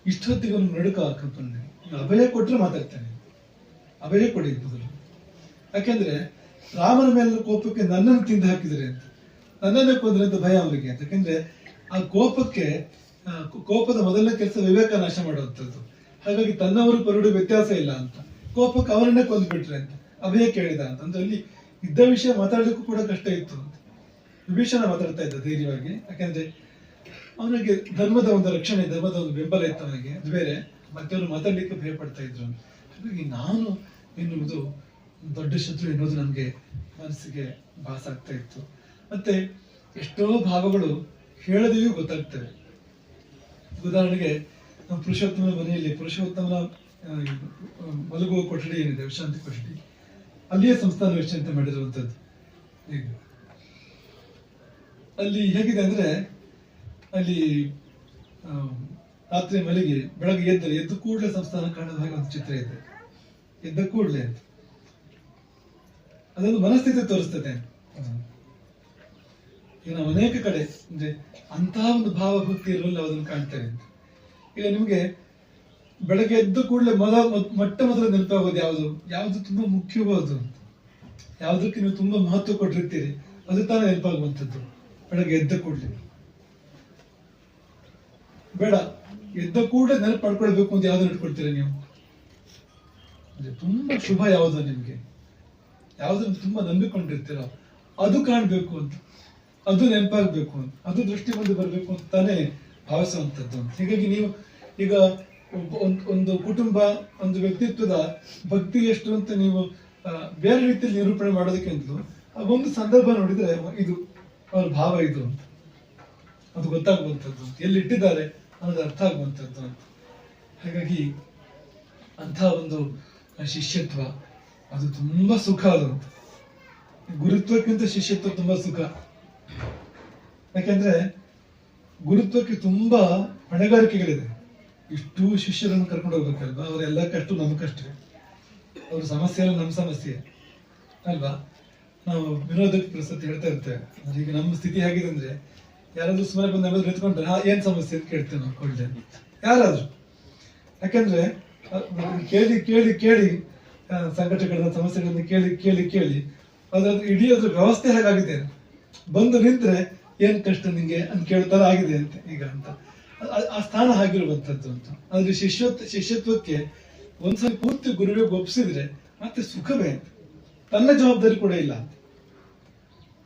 ಇಷ್ಟೊತ್ತಿಗೆ ಅವನು ನಡುಕ ಕಲ್ಪನೆ ಅಭಯ ಕೊಟ್ಟರೆ ಮಾತಾಡ್ತಾನೆ. ಅಭಯ ಕೊಡಿ ಮೊದಲು. ಯಾಕೆಂದ್ರೆ ರಾಮನ ಮೇಲೆ ಕೋಪಕ್ಕೆ ನನ್ನನ್ನು ತಿಂದು ಹಾಕಿದರೆ ಅಂತ. ನನ್ನನ್ನೇ ಕೊಂದ್ರೆ ಅಂತ ಭಯ ಅವರಿಗೆ. ಯಾಕೆಂದ್ರೆ ಆ ಕೋಪಕ್ಕೆ ಕೋಪದ ಮೊದಲನೇ ಕೆಲಸ ವಿವೇಕ ನಾಶ ಮಾಡುವಂಥದ್ದು. ಹಾಗಾಗಿ ತನ್ನವರು ಪರಡು ವ್ಯತ್ಯಾಸ ಇಲ್ಲ ಅಂತ. ಕೋಪಕ್ಕೆ ಅವರನ್ನೇ ಕೊಂದ್ಬಿಟ್ರೆ ಅಂತ. ಅಭಯ ಕೇಳಿದ ಅಂತ. ಅಂದ್ರೆ ಅಲ್ಲಿ ಇದ್ದ ವಿಷಯ ಮಾತಾಡೋದಕ್ಕೂ ಕೂಡ ಕಷ್ಟ ಇತ್ತು ಅಂತ. ವಿಭೀಷಣ ಮಾತಾಡ್ತಾ ಇದ್ದ ಧೈರ್ಯವಾಗಿ. ಯಾಕಂದ್ರೆ ಅವನಿಗೆ ಧರ್ಮದ ಒಂದು ರಕ್ಷಣೆ, ಧರ್ಮದ ಒಂದು ಬೆಂಬಲ ಇತ್ತು ಅವನಿಗೆ. ಅದು ಬೇರೆ. ಮತ್ತವರು ಮಾತಾಡ್ಲಿಕ್ಕೆ ಭಯ ಪಡ್ತಾ ಇದ್ರು ಹಾಗಾಗಿ ನಾನು ಎನ್ನುವುದು ದೊಡ್ಡ ಶತ್ರು ಎನ್ನುವುದು ನನಗೆ ಮನಸ್ಸಿಗೆ ಭಾಸ ಆಗ್ತಾ ಇತ್ತು. ಮತ್ತೆ ಎಷ್ಟೋ ಭಾವಗಳು ಹೇಳದೆಯೂ ಗೊತ್ತಾಗ್ತವೆ. ಉದಾಹರಣೆಗೆ ನಮ್ಮ ಪುರುಷೋತ್ತಮನ ಮನೆಯಲ್ಲಿ, ಪುರುಷೋತ್ತಮನ ಮಲಗುವ ಕೊಠಡಿ ಏನಿದೆ, ವಿಶ್ರಾಂತಿ ಕೊಠಡಿ, ಅಲ್ಲಿಯೇ ಸಂಸ್ಥಾನ ವಿಶ್ರಾಂತಿ ಮಾಡಿರುವಂಥದ್ದು. ಅಲ್ಲಿ ಹೇಗಿದೆ ಅಂದ್ರೆ, ಅಲ್ಲಿ ರಾತ್ರಿ ಮಲಗಿ ಬೆಳಗ್ಗೆ ಎದ್ದರೆ ಎದ್ದು ಕೂಡಲೇ ಸಂಸ್ಥಾನ ಕಾಣದ ಹಾಗೆ ಒಂದು ಚಿತ್ರ ಇದೆ. ಎದ್ದ ಕೂಡಲೇ ಅಂತ. ಅದೊಂದು ಮನಸ್ಥಿತಿ ತೋರಿಸ್ತದೆ. ಈಗ ನಾವು ಅನೇಕ ಕಡೆ, ಅಂದ್ರೆ ಅಂತಹ ಒಂದು ಭಾವಭಕ್ತಿ ಇರುವಲ್ಲಿ ಅದನ್ನು ಕಾಣ್ತೇವೆ ಈಗ ನಿಮಗೆ ಬೆಳಗ್ಗೆ ಎದ್ದು ಕೂಡಲೇ ಮೊದ ಮೊಟ್ಟ ಮೊದಲು ನೆನಪಾಗೋದು ಯಾವುದು? ಯಾವುದು ತುಂಬಾ ಮುಖ್ಯವಾದ್ದು ಯಾವುದಕ್ಕೆ ನೀವು ತುಂಬಾ ಮಹತ್ವ ಕೊಟ್ಟಿರ್ತೀರಿ? ಅದು ತಾನೇ ನೆನಪಾಗುವಂಥದ್ದು ಬೆಳಗ್ಗೆ ಎದ್ದ ಕೂಡಲೇ. ಬೇಡ, ಎದ್ದ ಕೂಡಲೇ ನೆನಪು ಪಡ್ಕೊಳ್ಬೇಕು ಅಂತ ಯಾವ್ದು ಇಟ್ಕೊಳ್ತೀರಾ ನೀವು? ತುಂಬಾ ಶುಭ ಯಾವುದು ನಿಮ್ಗೆ? ಯಾವ್ದನ್ನು ತುಂಬಾ ನಂಬಿಕೊಂಡಿರ್ತೀರೋ? ಅದು ಕಾಣ್ಬೇಕು ಅಂತ, ಅದು ನೆನಪಾಗ್ಬೇಕು ಅಂತ, ಅದು ದೃಷ್ಟಿ ಮುಂದೆ ಬರಬೇಕು ಅಂತಾನೆ ತಾನೇ ಭಾವಿಸುವಂಥದ್ದು ಹೀಗಾಗಿ ನೀವು ಈಗ ಒಂದ್- ಕುಟುಂಬ, ಒಂದು ವ್ಯಕ್ತಿತ್ವದ ಭಕ್ತಿ ಎಷ್ಟು ಅಂತ ನೀವು ಬೇರೆ ರೀತಿಯಲ್ಲಿ ನಿರೂಪಣೆ ಮಾಡೋದಕ್ಕಿಂತಲೂ, ಆ, ಒಂದು ಸಂದರ್ಭ ನೋಡಿದ್ರೆ ಇದು ಅವ್ರ ಭಾವ ಇದು ಅಂತ. ಅದು ಗೊತ್ತಾಗುವಂಥದ್ದು ಅಂತ. ಎಲ್ಲಿ ಇಟ್ಟಿದ್ದಾರೆ ಅನ್ನೋದು ಅರ್ಥ ಆಗುವಂಥದ್ದು ಅಂತ. ಹಾಗಾಗಿ ಅಂಥ ಒಂದು ಶಿಷ್ಯತ್ವ, ಅದು ತುಂಬಾ ಸುಖ ಅದು ಗುರುತ್ವಕ್ಕಿಂತ ಶಿಷ್ಯತ್ವ ತುಂಬಾ ಸುಖ. ಯಾಕೆಂದ್ರೆ ಗುರುತ್ವಕ್ಕೆ ತುಂಬಾ ಹೊಣೆಗಾರಿಕೆಗಳಿದೆ. ಇಷ್ಟು ಶಿಷ್ಯರನ್ನು ಕರ್ಕೊಂಡು ಹೋಗ್ಬೇಕಲ್ವಾ? ಅವರೆಲ್ಲ ಕಷ್ಟ ನಮ್ಮ ಕಷ್ಟ ಅವ್ರ ಸಮಸ್ಯೆ ಎಲ್ಲ ನಮ್ಮ ಸಮಸ್ಯೆ. ಅಲ್ವಾ? ನಾವು ವಿರೋಧಕ್ಕೆ ಪ್ರಸ್ತುತ ಹೇಳ್ತಾ ಇರ್ತೇವೆ. ಈಗ ನಮ್ಮ ಸ್ಥಿತಿ ಹೇಗಿದೆ ಅಂದ್ರೆ, ಯಾರಾದ್ರೂ ಸುಮ್ಮನೆ ಬಂದು ನಮ್ಮಲ್ಲಿ ನಿಂತ್ಕೊಂಡ್ರೆ ಹಾ, ಏನ್ ಸಮಸ್ಯೆ? ಅಂತ ಕೇಳ್ತೇವೆ ನಾವು ಕೊಳ್ಳೆ ಯಾರಾದ್ರೂ. ಯಾಕಂದ್ರೆ ಕೇಳಿ ಕೇಳಿ ಕೇಳಿ ಸಂಕಟಗಳ ಸಂಕಟಗಳನ್ನ ಸಮಸ್ಯೆಗಳನ್ನ ಕೇಳಿ ಕೇಳಿ ಕೇಳಿ ಅದ್ರ ಇಡೀ ಅದ್ರ ವ್ಯವಸ್ಥೆ ಹೇಗಾಗಿದೆ? ಬಂದು ನಿಂತ್ರೆ ಏನ್ ಕಷ್ಟ ನಿಂಗೆ ಅಂತ ಕೇಳ್ತಾರ ಆಗಿದೆ ಅಂತ ಈಗ ಅಂತ. ಆ- ಸ್ಥಾನ ಆಗಿರುವಂಥದ್ದು ಅಂತ. ಅಂದ್ರೆ ಶಿಷ್ಯತ್ವ, ಶಿಷ್ಯತ್ವಕ್ಕೆ ಒಂದ್ಸಲ ಪೂರ್ತಿ ಗುರುವಿಗೆ ಒಪ್ಪಿಸಿದ್ರೆ ಮತ್ತೆ ಸುಖವೇ ಅಂತ. ತನ್ನ ಜವಾಬ್ದಾರಿ ಕೂಡ ಇಲ್ಲ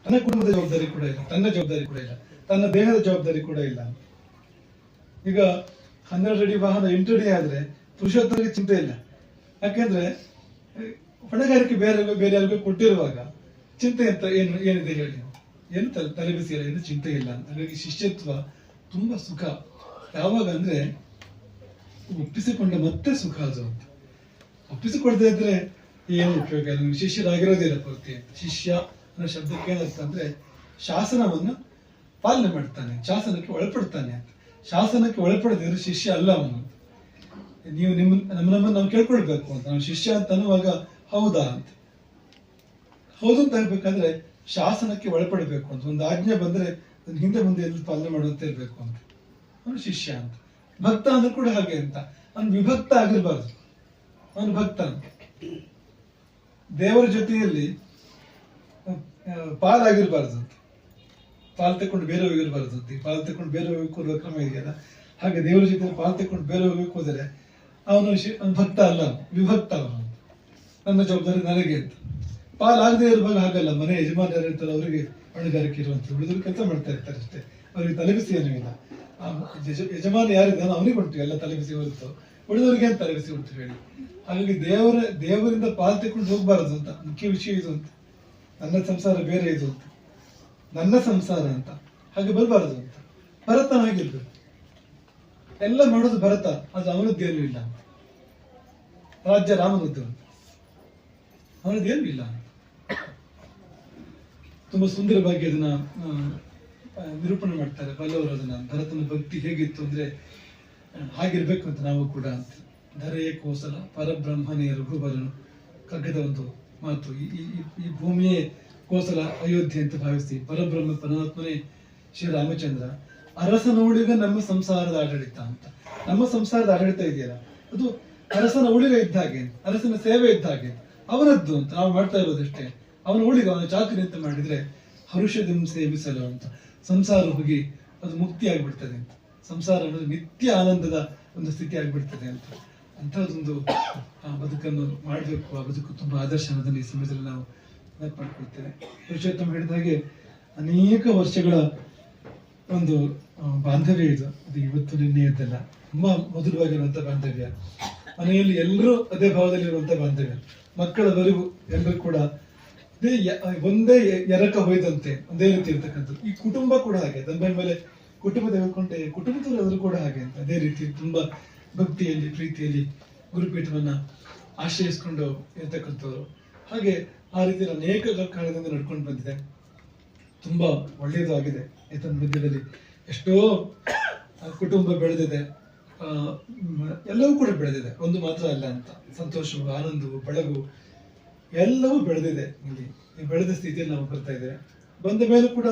ತನ್ನ ಕುಟುಂಬದ ಜವಾಬ್ದಾರಿ ಕೂಡ ಇಲ್ಲ, ತನ್ನ ಜವಾಬ್ದಾರಿ ಕೂಡ ಇಲ್ಲ, ತನ್ನ ದೇಹದ ಜವಾಬ್ದಾರಿ ಕೂಡ ಇಲ್ಲ ಈಗ ಹನ್ನೆರಡು ಅಡಿ ವಾಹನ ಎಂಟು ಅಡಿ ಆದ್ರೆ ಪುರುಷೋತ್ತರಿಗೆ ಚಿಂತೆ ಇಲ್ಲ. ಯಾಕೆಂದ್ರೆ ಹೊಣೆಗಾರಿಕೆ ಬೇರೆ ಬೇರೆ ಯಾರಿಗೂ ಕೊಟ್ಟಿರುವಾಗ ಚಿಂತೆ ಅಂತ ಏನು, ಏನಿದೆ ಹೇಳಿ? ಏನು ತಲೆ ತಲೆ ಬಿಸಿ ಇಲ್ಲ ಏನು ಚಿಂತೆ ಇಲ್ಲ ಹಾಗಾಗಿ ಶಿಷ್ಯತ್ವ ತುಂಬಾ ಸುಖ. ಯಾವಾಗ ಅಂದ್ರೆ ಒಪ್ಪಿಸಿಕೊಂಡ ಮತ್ತೆ ಸುಖ ಅದು ಅಂತ ಒಪ್ಪಿಸಿಕೊಡದೆ ಇದ್ರೆ ಏನು ಉಪಯೋಗ? ಇಲ್ಲ ಶಿಷ್ಯರಾಗಿರೋದಿಲ್ಲ ಪೂರ್ತಿ. ಶಿಷ್ಯ ಅನ್ನೋ ಶಬ್ದಕ್ಕೆ ಏನರ್ಥ ಅಂದ್ರೆ ಶಾಸನವನ್ನು ಪಾಲನೆ ಮಾಡ್ತಾನೆ, ಶಾಸನಕ್ಕೆ ಒಳಪಡ್ತಾನೆ ಅಂತ. ಶಾಸನಕ್ಕೆ ಒಳಪಡದಿದ್ರೆ ಶಿಷ್ಯ ಅಲ್ಲ ಅವನು ನೀವು ನಿಮ್ಮ, ನಮ್ಮ ನಮ್ಮನ್ನು ನಾವು ಕೇಳ್ಕೊಳ್ಬೇಕು ಅಂತ. ನಾವು ಶಿಷ್ಯ ಅಂತ ಅನ್ನುವಾಗ ಹೌದಾ ಅಂತ. ಹೌದು ಅಂತ ಹೇಳ್ಬೇಕಾದ್ರೆ ಶಾಸನಕ್ಕೆ ಒಳಪಡಬೇಕು ಅಂತ. ಒಂದು ಆಜ್ಞೆ ಬಂದ್ರೆ ಹಿಂದೆ ಮುಂದೆ ಎಲ್ಲ ಪಾಲನೆ ಮಾಡುವಂತ ಇರಬೇಕು ಅಂತ. ಅವನು ಶಿಷ್ಯ ಅಂತ. ಭಕ್ತ ಅಂದ್ರೆ ಕೂಡ ಹಾಗೆ ಅಂತ. ಅವನು ವಿಭಕ್ತ ಆಗಿರ್ಬಾರ್ದು. ಅವನು ಭಕ್ತ ಅಂತ. ದೇವರ ಜೊತೆಯಲ್ಲಿ ಪಾಲಾಗಿರ್ಬಾರ್ದು ಅಂತ. ಪಾಲ್ ತಕೊಂಡು ಬೇರೆ ಹೋಗಿರ್ಬಾರ್ದು ಅಂತ. ಪಾಲ್ ತಕೊಂಡು ಬೇರೆ ಹೋಗಿ ಹೋಗುವ ಕ್ರಮ ಇದೆಯಲ್ಲ? ಹಾಗೆ ದೇವರ ಜೊತೆ ಪಾಲ್ ತಕೊಂಡು ಬೇರೆ ಹೋಗಕ್ಕೆ ಹೋದರೆ ಅವನು ಭಕ್ತ ಅಲ್ಲ, ವಿಭಕ್ತ ಅವನು ನನ್ನ ಜವಾಬ್ದಾರಿ ನನಗೆ ಅಂತ. ಪಾಲಾಗದೆ ಇರುವಾಗ ಹಾಗಲ್ಲ. ಮನೆ ಯಜಮಾನರು ಇರ್ತಾರೆ ಅವರಿಗೆ ಹೊಣೆಗಾರಿಕೆ ಇರುವಂತ ಉಳಿದ್ರು ಕೆಲಸ ಮಾಡ್ತಾ ಇರ್ತಾರೆ ಅಷ್ಟೇ. ಅವರಿಗೆ ತಲೆಬಿಸಿ ಏನೂ ಇಲ್ಲ. ಯಜಮಾನ ಯಾರಿದ್ದಾನೋ ಅವನಿಗೆ ಉಂಟು, ಎಲ್ಲ ತಲೆಬಿಸಿ ಹೊರತು. ಉಳಿದವರಿಗೆ ಏನು ತಲೆಬಿಸಿ ಉಂಟು ಹೇಳಿ. ಹಾಗಾಗಿ ದೇವರ, ದೇವರಿಂದ ಪಾಲ್ ತೆಕೊಂಡು ಹೋಗ್ಬಾರದು ಅಂತ. ಮುಖ್ಯ ವಿಷಯ ಇದು ಅಂತ. ನನ್ನ ಸಂಸಾರ ಬೇರೆ ಇದು ಅಂತ. ನನ್ನ ಸಂಸಾರ ಅಂತ. ಹಾಗೆ ಬರಬಾರದು ಅಂತ. ಭರತನಾಗಿರ್ಬೇಕು ಎಲ್ಲ ಮಾಡೋದು ಭರತ, ಅದು ಅವನದ್ದೇನು ಇಲ್ಲ ಅಂತ. ರಾಜ್ಯ ರಾಮನದ್ದು ಅಂತ. ಏನು ಇಲ್ಲ ಅಂತ. (coughs) ತುಂಬಾ ಸುಂದರವಾಗಿ ಅದನ್ನ ನಿರೂಪಣೆ ಮಾಡ್ತಾರೆ ಬಲ್ಲವರು ಅದನ್ನ ಭರತನ ಭಕ್ತಿ ಹೇಗಿತ್ತು ಅಂದ್ರೆ ಹಾಗಿರ್ಬೇಕು ಅಂತ ನಾವು ಕೂಡ ಅಂತ ಧರೆಯೇ ಕೋಸಲ, ಪರಬ್ರಹ್ಮನೇ ರಘುಬಲನು ಕಗ್ಗದ ಒಂದು ಮಾತು. ಈ ಭೂಮಿಯೇ ಕೋಸಲ ಅಯೋಧ್ಯೆ ಅಂತ ಭಾವಿಸಿ ಪರಬ್ರಹ್ಮ ಪರಮಾತ್ಮನೇ ಶ್ರೀರಾಮಚಂದ್ರ. ಅರಸ ನೋಡಿದ ನಮ್ಮ ಸಂಸಾರದ ಆಡಳಿತ ಅಂತ. ನಮ್ಮ ಸಂಸಾರದ ಆಡಳಿತ ಇದೆಯಲ್ಲ, ಅದು ಅರಸನ ಉಳಿಗ ಇದ್ದ ಹಾಗೆ, ಅರಸನ ಸೇವೆ ಇದ್ದ ಹಾಗೆ, ಅವನದ್ದು ಅಂತ ನಾವು ಮಾಡ್ತಾ ಇರೋದಷ್ಟೇ. ಅವನ ಉಳಿಗ ಅವನ ಚಾಕರಿ ಅಂತ ಮಾಡಿದ್ರೆ, ಹರುಷದಿಂದ ಸೇವಿಸಲು ಅಂತ. ಸಂಸಾರ ಹೋಗಿ ಅದು ಮುಕ್ತಿ ಆಗ್ಬಿಡ್ತದೆ. ಸಂಸಾರ ಅನ್ನೋದು ನಿತ್ಯ ಆನಂದದ ಒಂದು ಸ್ಥಿತಿ ಆಗಿಬಿಡ್ತದೆ ಅಂತ. ಅಂಥದ್ದೊಂದು, ಆ, ಬದುಕನ್ನು ಮಾಡಬೇಕು. ಆ ಬದುಕು ತುಂಬಾ ಆದರ್ಶ ಅನ್ನೋದನ್ನ ಈ ಸಮಯದಲ್ಲಿ ನಾವು ಮಾಡ್ಕೊಳ್ತೇವೆ. ಪುರುಷೋತ್ತಮ ಹೇಳಿದ ಹಾಗೆ ಅನೇಕ ವರ್ಷಗಳ ಒಂದು ಬಾಂಧವ್ಯ ಇದು. ಅದು ಇವತ್ತು ನಿನ್ನೆಯದ್ದಲ್ಲ. ತುಂಬಾ ಮಧುರವಾಗಿರುವಂಥ ಬಾಂಧವ್ಯ. ಮನೆಯಲ್ಲಿ ಎಲ್ಲರೂ ಅದೇ ಭಾವದಲ್ಲಿರುವಂಥ ಬಾಂಧವ್ಯ. ಮಕ್ಕಳವರೆಗೂ ಎಲ್ಲರೂ ಕೂಡ ಒಂದೇ ಎರಕ ಹೊಯ್ದಂತೆ, ಒಂದೇ ರೀತಿ ಇರ್ತಕ್ಕಂಥದ್ದು. ಈ ಕುಟುಂಬ ಕೂಡ ಹಾಗೆ ತಂದೆ ಮೇಲೆ ಕುಟುಂಬ ತೆಗೆದುಕೊಂಡೆ ಕುಟುಂಬದವರೆಲ್ಲರೂ ಕೂಡ ಹಾಗೆ ಅಂತ, ಅದೇ ರೀತಿ ತುಂಬಾ ಭಕ್ತಿಯಲ್ಲಿ, ಪ್ರೀತಿಯಲ್ಲಿ ಗುರುಪೀಠವನ್ನ ಆಶ್ರಯಿಸ್ಕೊಂಡು ಇರ್ತಕ್ಕಂಥವ್ರು. ಹಾಗೆ ಆ ರೀತಿ ಅನೇಕ ಕಾಲದಿಂದ ನಡ್ಕೊಂಡು ಬಂದಿದೆ. ತುಂಬಾ ಒಳ್ಳೆಯದು ಆಗಿದೆ. ಈತನ ಮಧ್ಯದಲ್ಲಿ ಎಷ್ಟೋ ಕುಟುಂಬ ಬೆಳೆದಿದೆ. ಎಲ್ಲವೂ ಕೂಡ ಬೆಳೆದಿದೆ. ಒಂದು ಮಾತ್ರ ಅಲ್ಲ ಅಂತ. ಸಂತೋಷವು, ಆನಂದವು ಬೆಳಗು ಎಲ್ಲವೂ ಬೆಳೆದಿದೆ ಇಲ್ಲಿ. ಬೆಳೆದ ಸ್ಥಿತಿಯಲ್ಲಿ ನಾವು ಬರ್ತಾ ಇದ್ದೇವೆ. ಬಂದ ಮೇಲೂ ಕೂಡ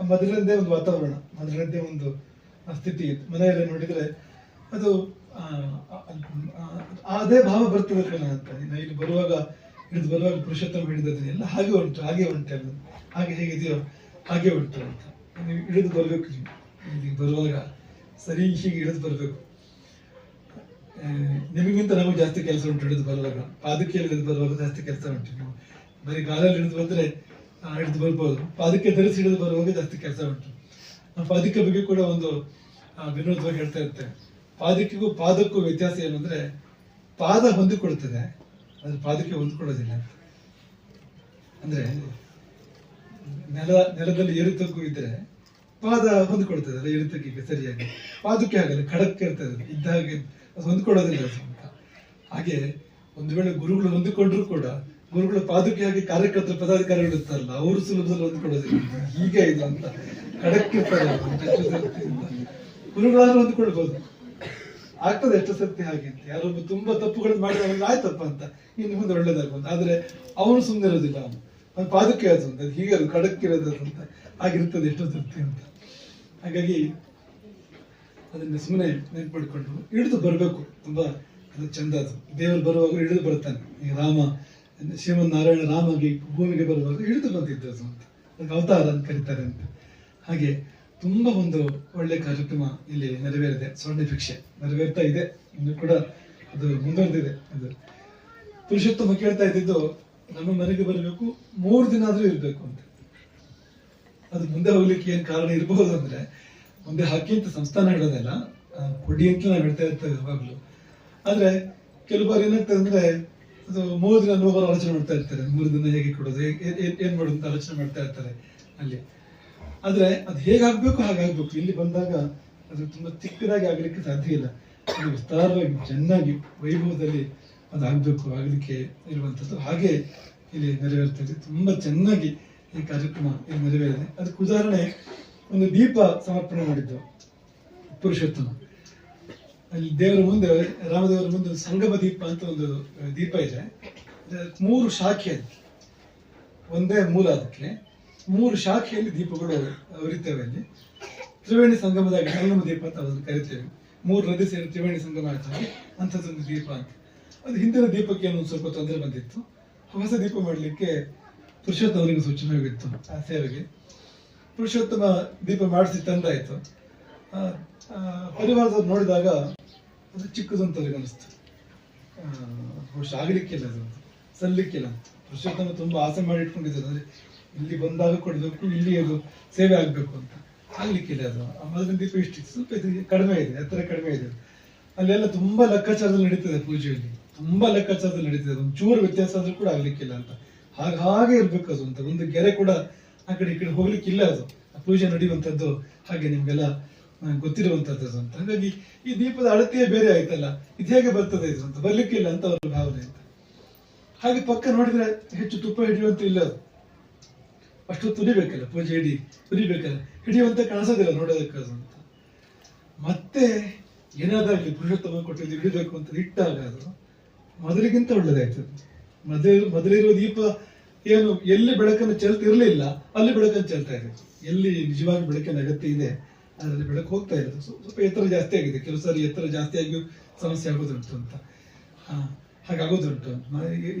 ಆ ಮೊದಲನೇ ಒಂದು ವಾತಾವರಣ ಮೊದಲನೇ ಒಂದು ಸ್ಥಿತಿ ಇತ್ತು. ಮನೆಯಲ್ಲಿ ನೋಡಿದ್ರೆ ಅದು ಆ, ಅದೇ ಭಾವ ಬರ್ತದೆ ಅಂತ. ಇಲ್ಲಿ ಬರುವಾಗ ಹಿಡಿದು ಬರುವಾಗ ಪುರುಷೋತ್ತಮ ಹಿಡಿದದ್ದು ಎಲ್ಲ ಹಾಗೆ ಉಂಟು ಹಾಗೆ ಉಂಟು ಅಲ್ಲ ಹಾಗೆ ಹೇಗಿದೆಯೋ ಹಾಗೆ ಉಂಟು ಅಂತ. ನೀವು ಇಳಿದು ಬರಬೇಕು ಇಲ್ಲಿ ಬರುವಾಗ ಸರಿ ಹೀಗೆ ಇಳಿದು ಬರಬೇಕು. ನಿಮಗಿಂತ ನಮಗೆ ಜಾಸ್ತಿ ಕೆಲಸ ಉಂಟು ಹಿಡಿದು ಬರುವಾಗ. ಪಾದಕ್ಕೆ ಹಿಡಿದು ಬರುವಾಗ ಜಾಸ್ತಿ ಕೆಲಸ ಉಂಟು ನೀವು ಬರೀ ಗಾಲಲ್ಲಿ ಹಿಡಿದು ಬಂದರೆ ಹಿಡಿದು ಬರ್ಬೋದು. ಪಾದಕ್ಕೆ ಧರಿಸಿ ಹಿಡಿದು ಬರುವಾಗ ಜಾಸ್ತಿ ಕೆಲಸ ಉಂಟು. ನಾವು ಪಾದಕ್ಕೆ ಬಗ್ಗೆ ಕೂಡ ಒಂದು ವಿನೋದವಾಗಿ ಹೇಳ್ತಾ ಇರ್ತೇವೆ ಪಾದಕ್ಕಿಗೂ ಪಾದಕ್ಕೂ ವ್ಯತ್ಯಾಸ ಏನು ಅಂದ್ರೆ, ಪಾದ ಹೊಂದಿಕೊಳ್ತದೆ ಅದು ಪಾದಕ್ಕೆ ಹೊಂದಿಕೊಳ್ಳೋದಿಲ್ಲ ಅಂದ್ರೆ, ನೆಲ, ನೆಲದಲ್ಲಿ ಏರುತ್ತಕ್ಕೂ ಇದ್ರೆ ಪಾದ ಹೊಂದಿಕೊಳ್ತದೆ ಅಲ್ಲ ಏರುತಗ್ಗಿಗೆ ಸರಿಯಾಗಿ. ಪಾದಕ್ಕೆ ಆಗಲ್ಲ, ಖಡಕ್ ಇರ್ತದೆ, ಇದ್ದ ಹಾಗೆ. ಅದು ಹೊಂದ್ಕೊಳ್ಳೋದಿಲ್ಲ ಹಾಗೆ ಒಂದು ವೇಳೆ ಗುರುಗಳು ಹೊಂದಿಕೊಂಡ್ರು ಕೂಡ ಗುರುಗಳ ಪಾದುಕೆಯಾಗಿ ಕಾರ್ಯಕರ್ತರ, ಪದಾಧಿಕಾರಿಗಳು ಇರ್ತಾರಲ್ಲ, ಅವರು ಸುಲಭದಲ್ಲಿ ಹೊಂದ್ಕೊಳ್ಳೋದಿಲ್ಲ. ಹೀಗೆ ಇದು ಅಂತ. ಅಂತ. ಗುರುಗಳಾದ್ರೂ ಹೊಂದ್ಕೊಳ್ಬಹುದು ಆಗ್ತದೆ ಎಷ್ಟು ಸತ್ಯ ಹಾಗೆ ಅಂತ. ಯಾರೊಬ್ಬ ತುಂಬಾ ತಪ್ಪುಗಳನ್ನು ಮಾಡಿದ ಆಯ್ತಪ್ಪ ಅಂತ. ಇನ್ನು ಮುಂದೆ ಒಳ್ಳೇದಾಗ್ಬೋದು. ಆದ್ರೆ ಅವನು ಸುಮ್ಮನೆ ಇರೋದಿಲ್ಲ ಅವನು. ಅವನ ಪಾದಕ್ಕೆ ಅದು ಅಂತ ಹೀಗೆ ಅದು ಖಡಕ್ ಇರೋದು ಅಂತ. ಆಗಿರ್ತದೆ ಎಷ್ಟೋ ಸತ್ಯ ಅಂತ. ಹಾಗಾಗಿ ಅದನ್ನ ಸುಮ್ಮನೆ ನೆನ್ಪಿಡ್ಕೊಂಡು ಹಿಡಿದು ಬರಬೇಕು. ತುಂಬಾ ಅದು ಚಂದ ಅದು. ದೇವರು ಬರುವಾಗ ಹಿಡಿದು ಬರ್ತಾನೆ ಈಗ ರಾಮ ಶಿವನಾರಾಯಣ ನಾರಾಯಣ ರಾಮಗೆ ಭೂಮಿಗೆ ಬರುವಾಗ ಹಿಡಿದು ಬಂದಿದ್ದು ಅದು ಅಂತ. ಅದಕ್ಕೆ ಅವತಾರ ಅಂತ ಕರೀತಾರೆ ಅಂತ. ಹಾಗೆ ತುಂಬಾ ಒಂದು ಒಳ್ಳೆ ಕಾರ್ಯಕ್ರಮ ಇಲ್ಲಿ ನೆರವೇರಿದೆ. ಸ್ವರ್ಣ ಭಿಕ್ಷೆ ನೆರವೇರ್ತಾ ಇದೆ. ಇನ್ನು ಕೂಡ ಅದು ಮುಂದುವರೆದಿದೆ. ಅದು ಪುರುಷೋತ್ತಮ ಕೇಳ್ತಾ ಇದ್ದಿದ್ದು ನಮ್ಮ ಮನೆಗೆ ಬರಬೇಕು, ಮೂರು ದಿನ ಆದ್ರೂ ಇರಬೇಕು ಅಂತ. ಅದು ಮುಂದೆ ಹೋಗ್ಲಿಕ್ಕೆ ಏನು ಕಾರಣ ಇರಬಹುದು ಅಂದ್ರೆ ಮುಂದೆ ಹಾಕಿ ಅಂತ ಸಂಸ್ಥಾನ ಹೇಳೋದಿಲ್ಲ ಕೊಡಿ ಅಂತ ನಾವು ಹೇಳ್ತಾ ಇರ್ತೇವೆ ಯಾವಾಗ್ಲೂ. ಆದ್ರೆ ಕೆಲವು ಬಾರಿ ಏನಾಗ್ತದೆ ಅಂದ್ರೆ, ಅದು ಮೂರು ದಿನ ನೋವರು ಆಲೋಚನೆ ಮಾಡ್ತಾ ಇರ್ತಾರೆ. ಮೂರು ದಿನ ಹೇಗೆ ಕೊಡೋದು ಏನ್- ಮಾಡೋದು ಅಂತ ಆಲೋಚನೆ ಮಾಡ್ತಾ ಇರ್ತಾರೆ ಅಲ್ಲಿ. ಆದ್ರೆ ಅದು ಹೇಗಾಗ್ಬೇಕು ಹಾಗಾಗ್ಬೇಕು ಇಲ್ಲಿ ಬಂದಾಗ ಅದು ತುಂಬಾ ಚಿಕ್ಕದಾಗಿ ಆಗ್ಲಿಕ್ಕೆ ಸಾಧ್ಯ ಇಲ್ಲ. ಅದು ವಿಸ್ತಾರವಾಗಿ, ಚೆನ್ನಾಗಿ ವೈಭವದಲ್ಲಿ ಅದು ಆಗಬೇಕು, ಆಗಲಿಕ್ಕೆ ಇರುವಂತದ್ದು. ಹಾಗೆ ಇಲ್ಲಿ ನೆರವೇರ್ತದೆ. ತುಂಬಾ ಚೆನ್ನಾಗಿ ಈ ಕಾರ್ಯಕ್ರಮ ಇಲ್ಲಿ ನೆರವೇರಿದೆ. ಅದಕ್ಕೆ ಉದಾಹರಣೆ ಒಂದು ದೀಪ ಸಮರ್ಪಣೆ ಮಾಡಿದ್ದು ಪುರುಷೋತ್ತಮ. ಅಲ್ಲಿ ದೇವರ ಮುಂದೆ, ರಾಮದೇವರ ಮುಂದೆ ಸಂಗಮ ದೀಪ ಅಂತ ಒಂದು ದೀಪ ಇದೆ. ಮೂರು ಶಾಖೆ ಅದಕ್ಕೆ ಒಂದೇ ಮೂಲ ಅದಕ್ಕೆ. ಮೂರು ಶಾಖೆಯಲ್ಲಿ ದೀಪಗಳು ಉರಿತೇವೆ ಅಲ್ಲಿ. ತ್ರಿವೇಣಿ ಸಂಗಮದ ಸಂಗಮ ದೀಪ ಅಂತ ಅದನ್ನು ಕರಿತೇವೆ. ಮೂರು ನದಿ ಸೇರಿ ತ್ರಿವೇಣಿ ಸಂಗಮ ಆಗ್ತದೆ. ಅಂಥದ್ದೊಂದು ದೀಪ ಅಂತ. ಅದು ಹಿಂದಿನ ದೀಪಕ್ಕೆ ಒಂದು ಸ್ವಲ್ಪ ತೊಂದರೆ ಬಂದಿತ್ತು. ಹೊಸ ದೀಪ ಮಾಡಲಿಕ್ಕೆ ಪುರುಷೋತ್ತಮರಿಗೆ ಸೂಚನೆ ಹೋಗಿತ್ತು ಆ ಸೇವೆಗೆ. ಪುರುಷೋತ್ತಮ ದೀಪ ಮಾಡಿಸಿ ತಂದಾಯಿತು. ಪರಿವಾರದವ್ರು ನೋಡಿದಾಗ ಅದು ಚಿಕ್ಕದಂತ ಅವ್ರಿಗೆ ಅನಿಸ್ತು. ಬಹುಶಃ ಆಗಲಿಕ್ಕಿಲ್ಲ ಅದು. ಸಲ್ಲಿಕ್ಕಿಲ್ಲ. ಪುರುಷೋತ್ತಮ ತುಂಬಾ ಆಸೆ ಮಾಡಿ ಇಟ್ಕೊಂಡಿದ್ದಾರೆ. ಅಂದ್ರೆ ಇಲ್ಲಿ ಬಂದಾಗ ಕೊಡಬೇಕು ಇಲ್ಲಿ ಅದು ಸೇವೆ ಆಗಬೇಕು ಅಂತ. ಆಗ್ಲಿಕ್ಕಿಲ್ಲ ಅದು. ಮೊದಲಿನ ದೀಪ ಇಷ್ಟಿತ್ತು. ಸ್ವಲ್ಪ ಇದು ಕಡಿಮೆ ಇದೆ. ಎತ್ತರ ಕಡಿಮೆ ಇದೆ. ಅಲ್ಲೆಲ್ಲ ತುಂಬಾ ಲೆಕ್ಕಾಚಾರದಲ್ಲಿ ನಡೀತದೆ ಪೂಜೆಯಲ್ಲಿ. ತುಂಬಾ ಲೆಕ್ಕಾಚಾರದಲ್ಲಿ ನಡೀತದೆ. ಒಂದು ಚೂರು ವ್ಯತ್ಯಾಸ ಆದರೂ ಕೂಡ ಆಗ್ಲಿಕ್ಕಿಲ್ಲ ಅಂತ. ಹಾಗೆ ಇರ್ಬೇಕು ಅದು ಅಂತ. ಒಂದು ಗೆರೆ ಕೂಡ ಆ ಕಡೆ ಈ ಕಡೆ ಹೋಗ್ಲಿಕ್ಕಿಲ್ಲ ಅದು. ಪೂಜೆ ನಡೆಯುವಂಥದ್ದು ಹಾಗೆ ನಿಮ್ಗೆಲ್ಲ ಗೊತ್ತಿರುವಂತದ್ದು ಅಂತ. ಹಾಗಾಗಿ ಈ ದೀಪದ ಅಳತೆಯೇ ಬೇರೆ ಆಯ್ತಲ್ಲ. ಇದು ಹೇಗೆ ಬರ್ತದೆ ಇದು ಅಂತ. ಬರ್ಲಿಕ್ಕಿಲ್ಲ ಅಂತ ಅವ್ರ ಭಾವನೆ ಅಂತ. ಹಾಗೆ ಪಕ್ಕ ನೋಡಿದ್ರೆ ಹೆಚ್ಚು ತುಪ್ಪ ಹಿಡಿಯುವಂತ ಇಲ್ಲ ಅದು. ಅಷ್ಟು ತುರಿಬೇಕಲ್ಲ, ಪೂಜೆ ಹಿಡಿ, ತುರಿಬೇಕಲ್ಲ. ಹಿಡಿಯುವಂತ ಕಾಣಿಸೋದಿಲ್ಲ ನೋಡೋದಕ್ಕೆ ಅಂತ. ಮತ್ತೆ ಏನಾದಾಗಲಿ ಪುರುಷೋತ್ತಮ ಕೊಟ್ಟಿದ್ದು ಹಿಡಿಬೇಕು ಅಂತ ಇಟ್ಟಾಗ ಅದು ಮೊದಲಿಗಿಂತ ಒಳ್ಳೇದಾಯ್ತದೆ. ಮೊದಲು, ಮೊದಲಿರುವ ದೀಪ ಏನು, ಎಲ್ಲಿ ಬೆಳಕನ್ನು ಚೆಲ್ತಿರ್ಲಿಲ್ಲ, ಅಲ್ಲಿ ಬೆಳಕನ್ನು ಚೆಲ್ತಾ ಇದೆ ಎಲ್ಲಿ ನಿಜವಾಗಿ ಬೆಳಕಿನ ಅಗತ್ಯ ಇದೆ, ಅದರಲ್ಲಿ ಬೆಳಕು ಹೋಗ್ತಾ ಇದೆ. ಸ್ವಲ್ಪ ಎತ್ತರ ಜಾಸ್ತಿ ಆಗಿದೆ. ಕೆಲವು ಸಾರಿ ಎತ್ತರ ಜಾಸ್ತಿ ಆಗಿ ಸಮಸ್ಯೆ ಆಗೋದುಂಟು ಅಂತ. ಹಾಗಾಗೋದುಂಟು.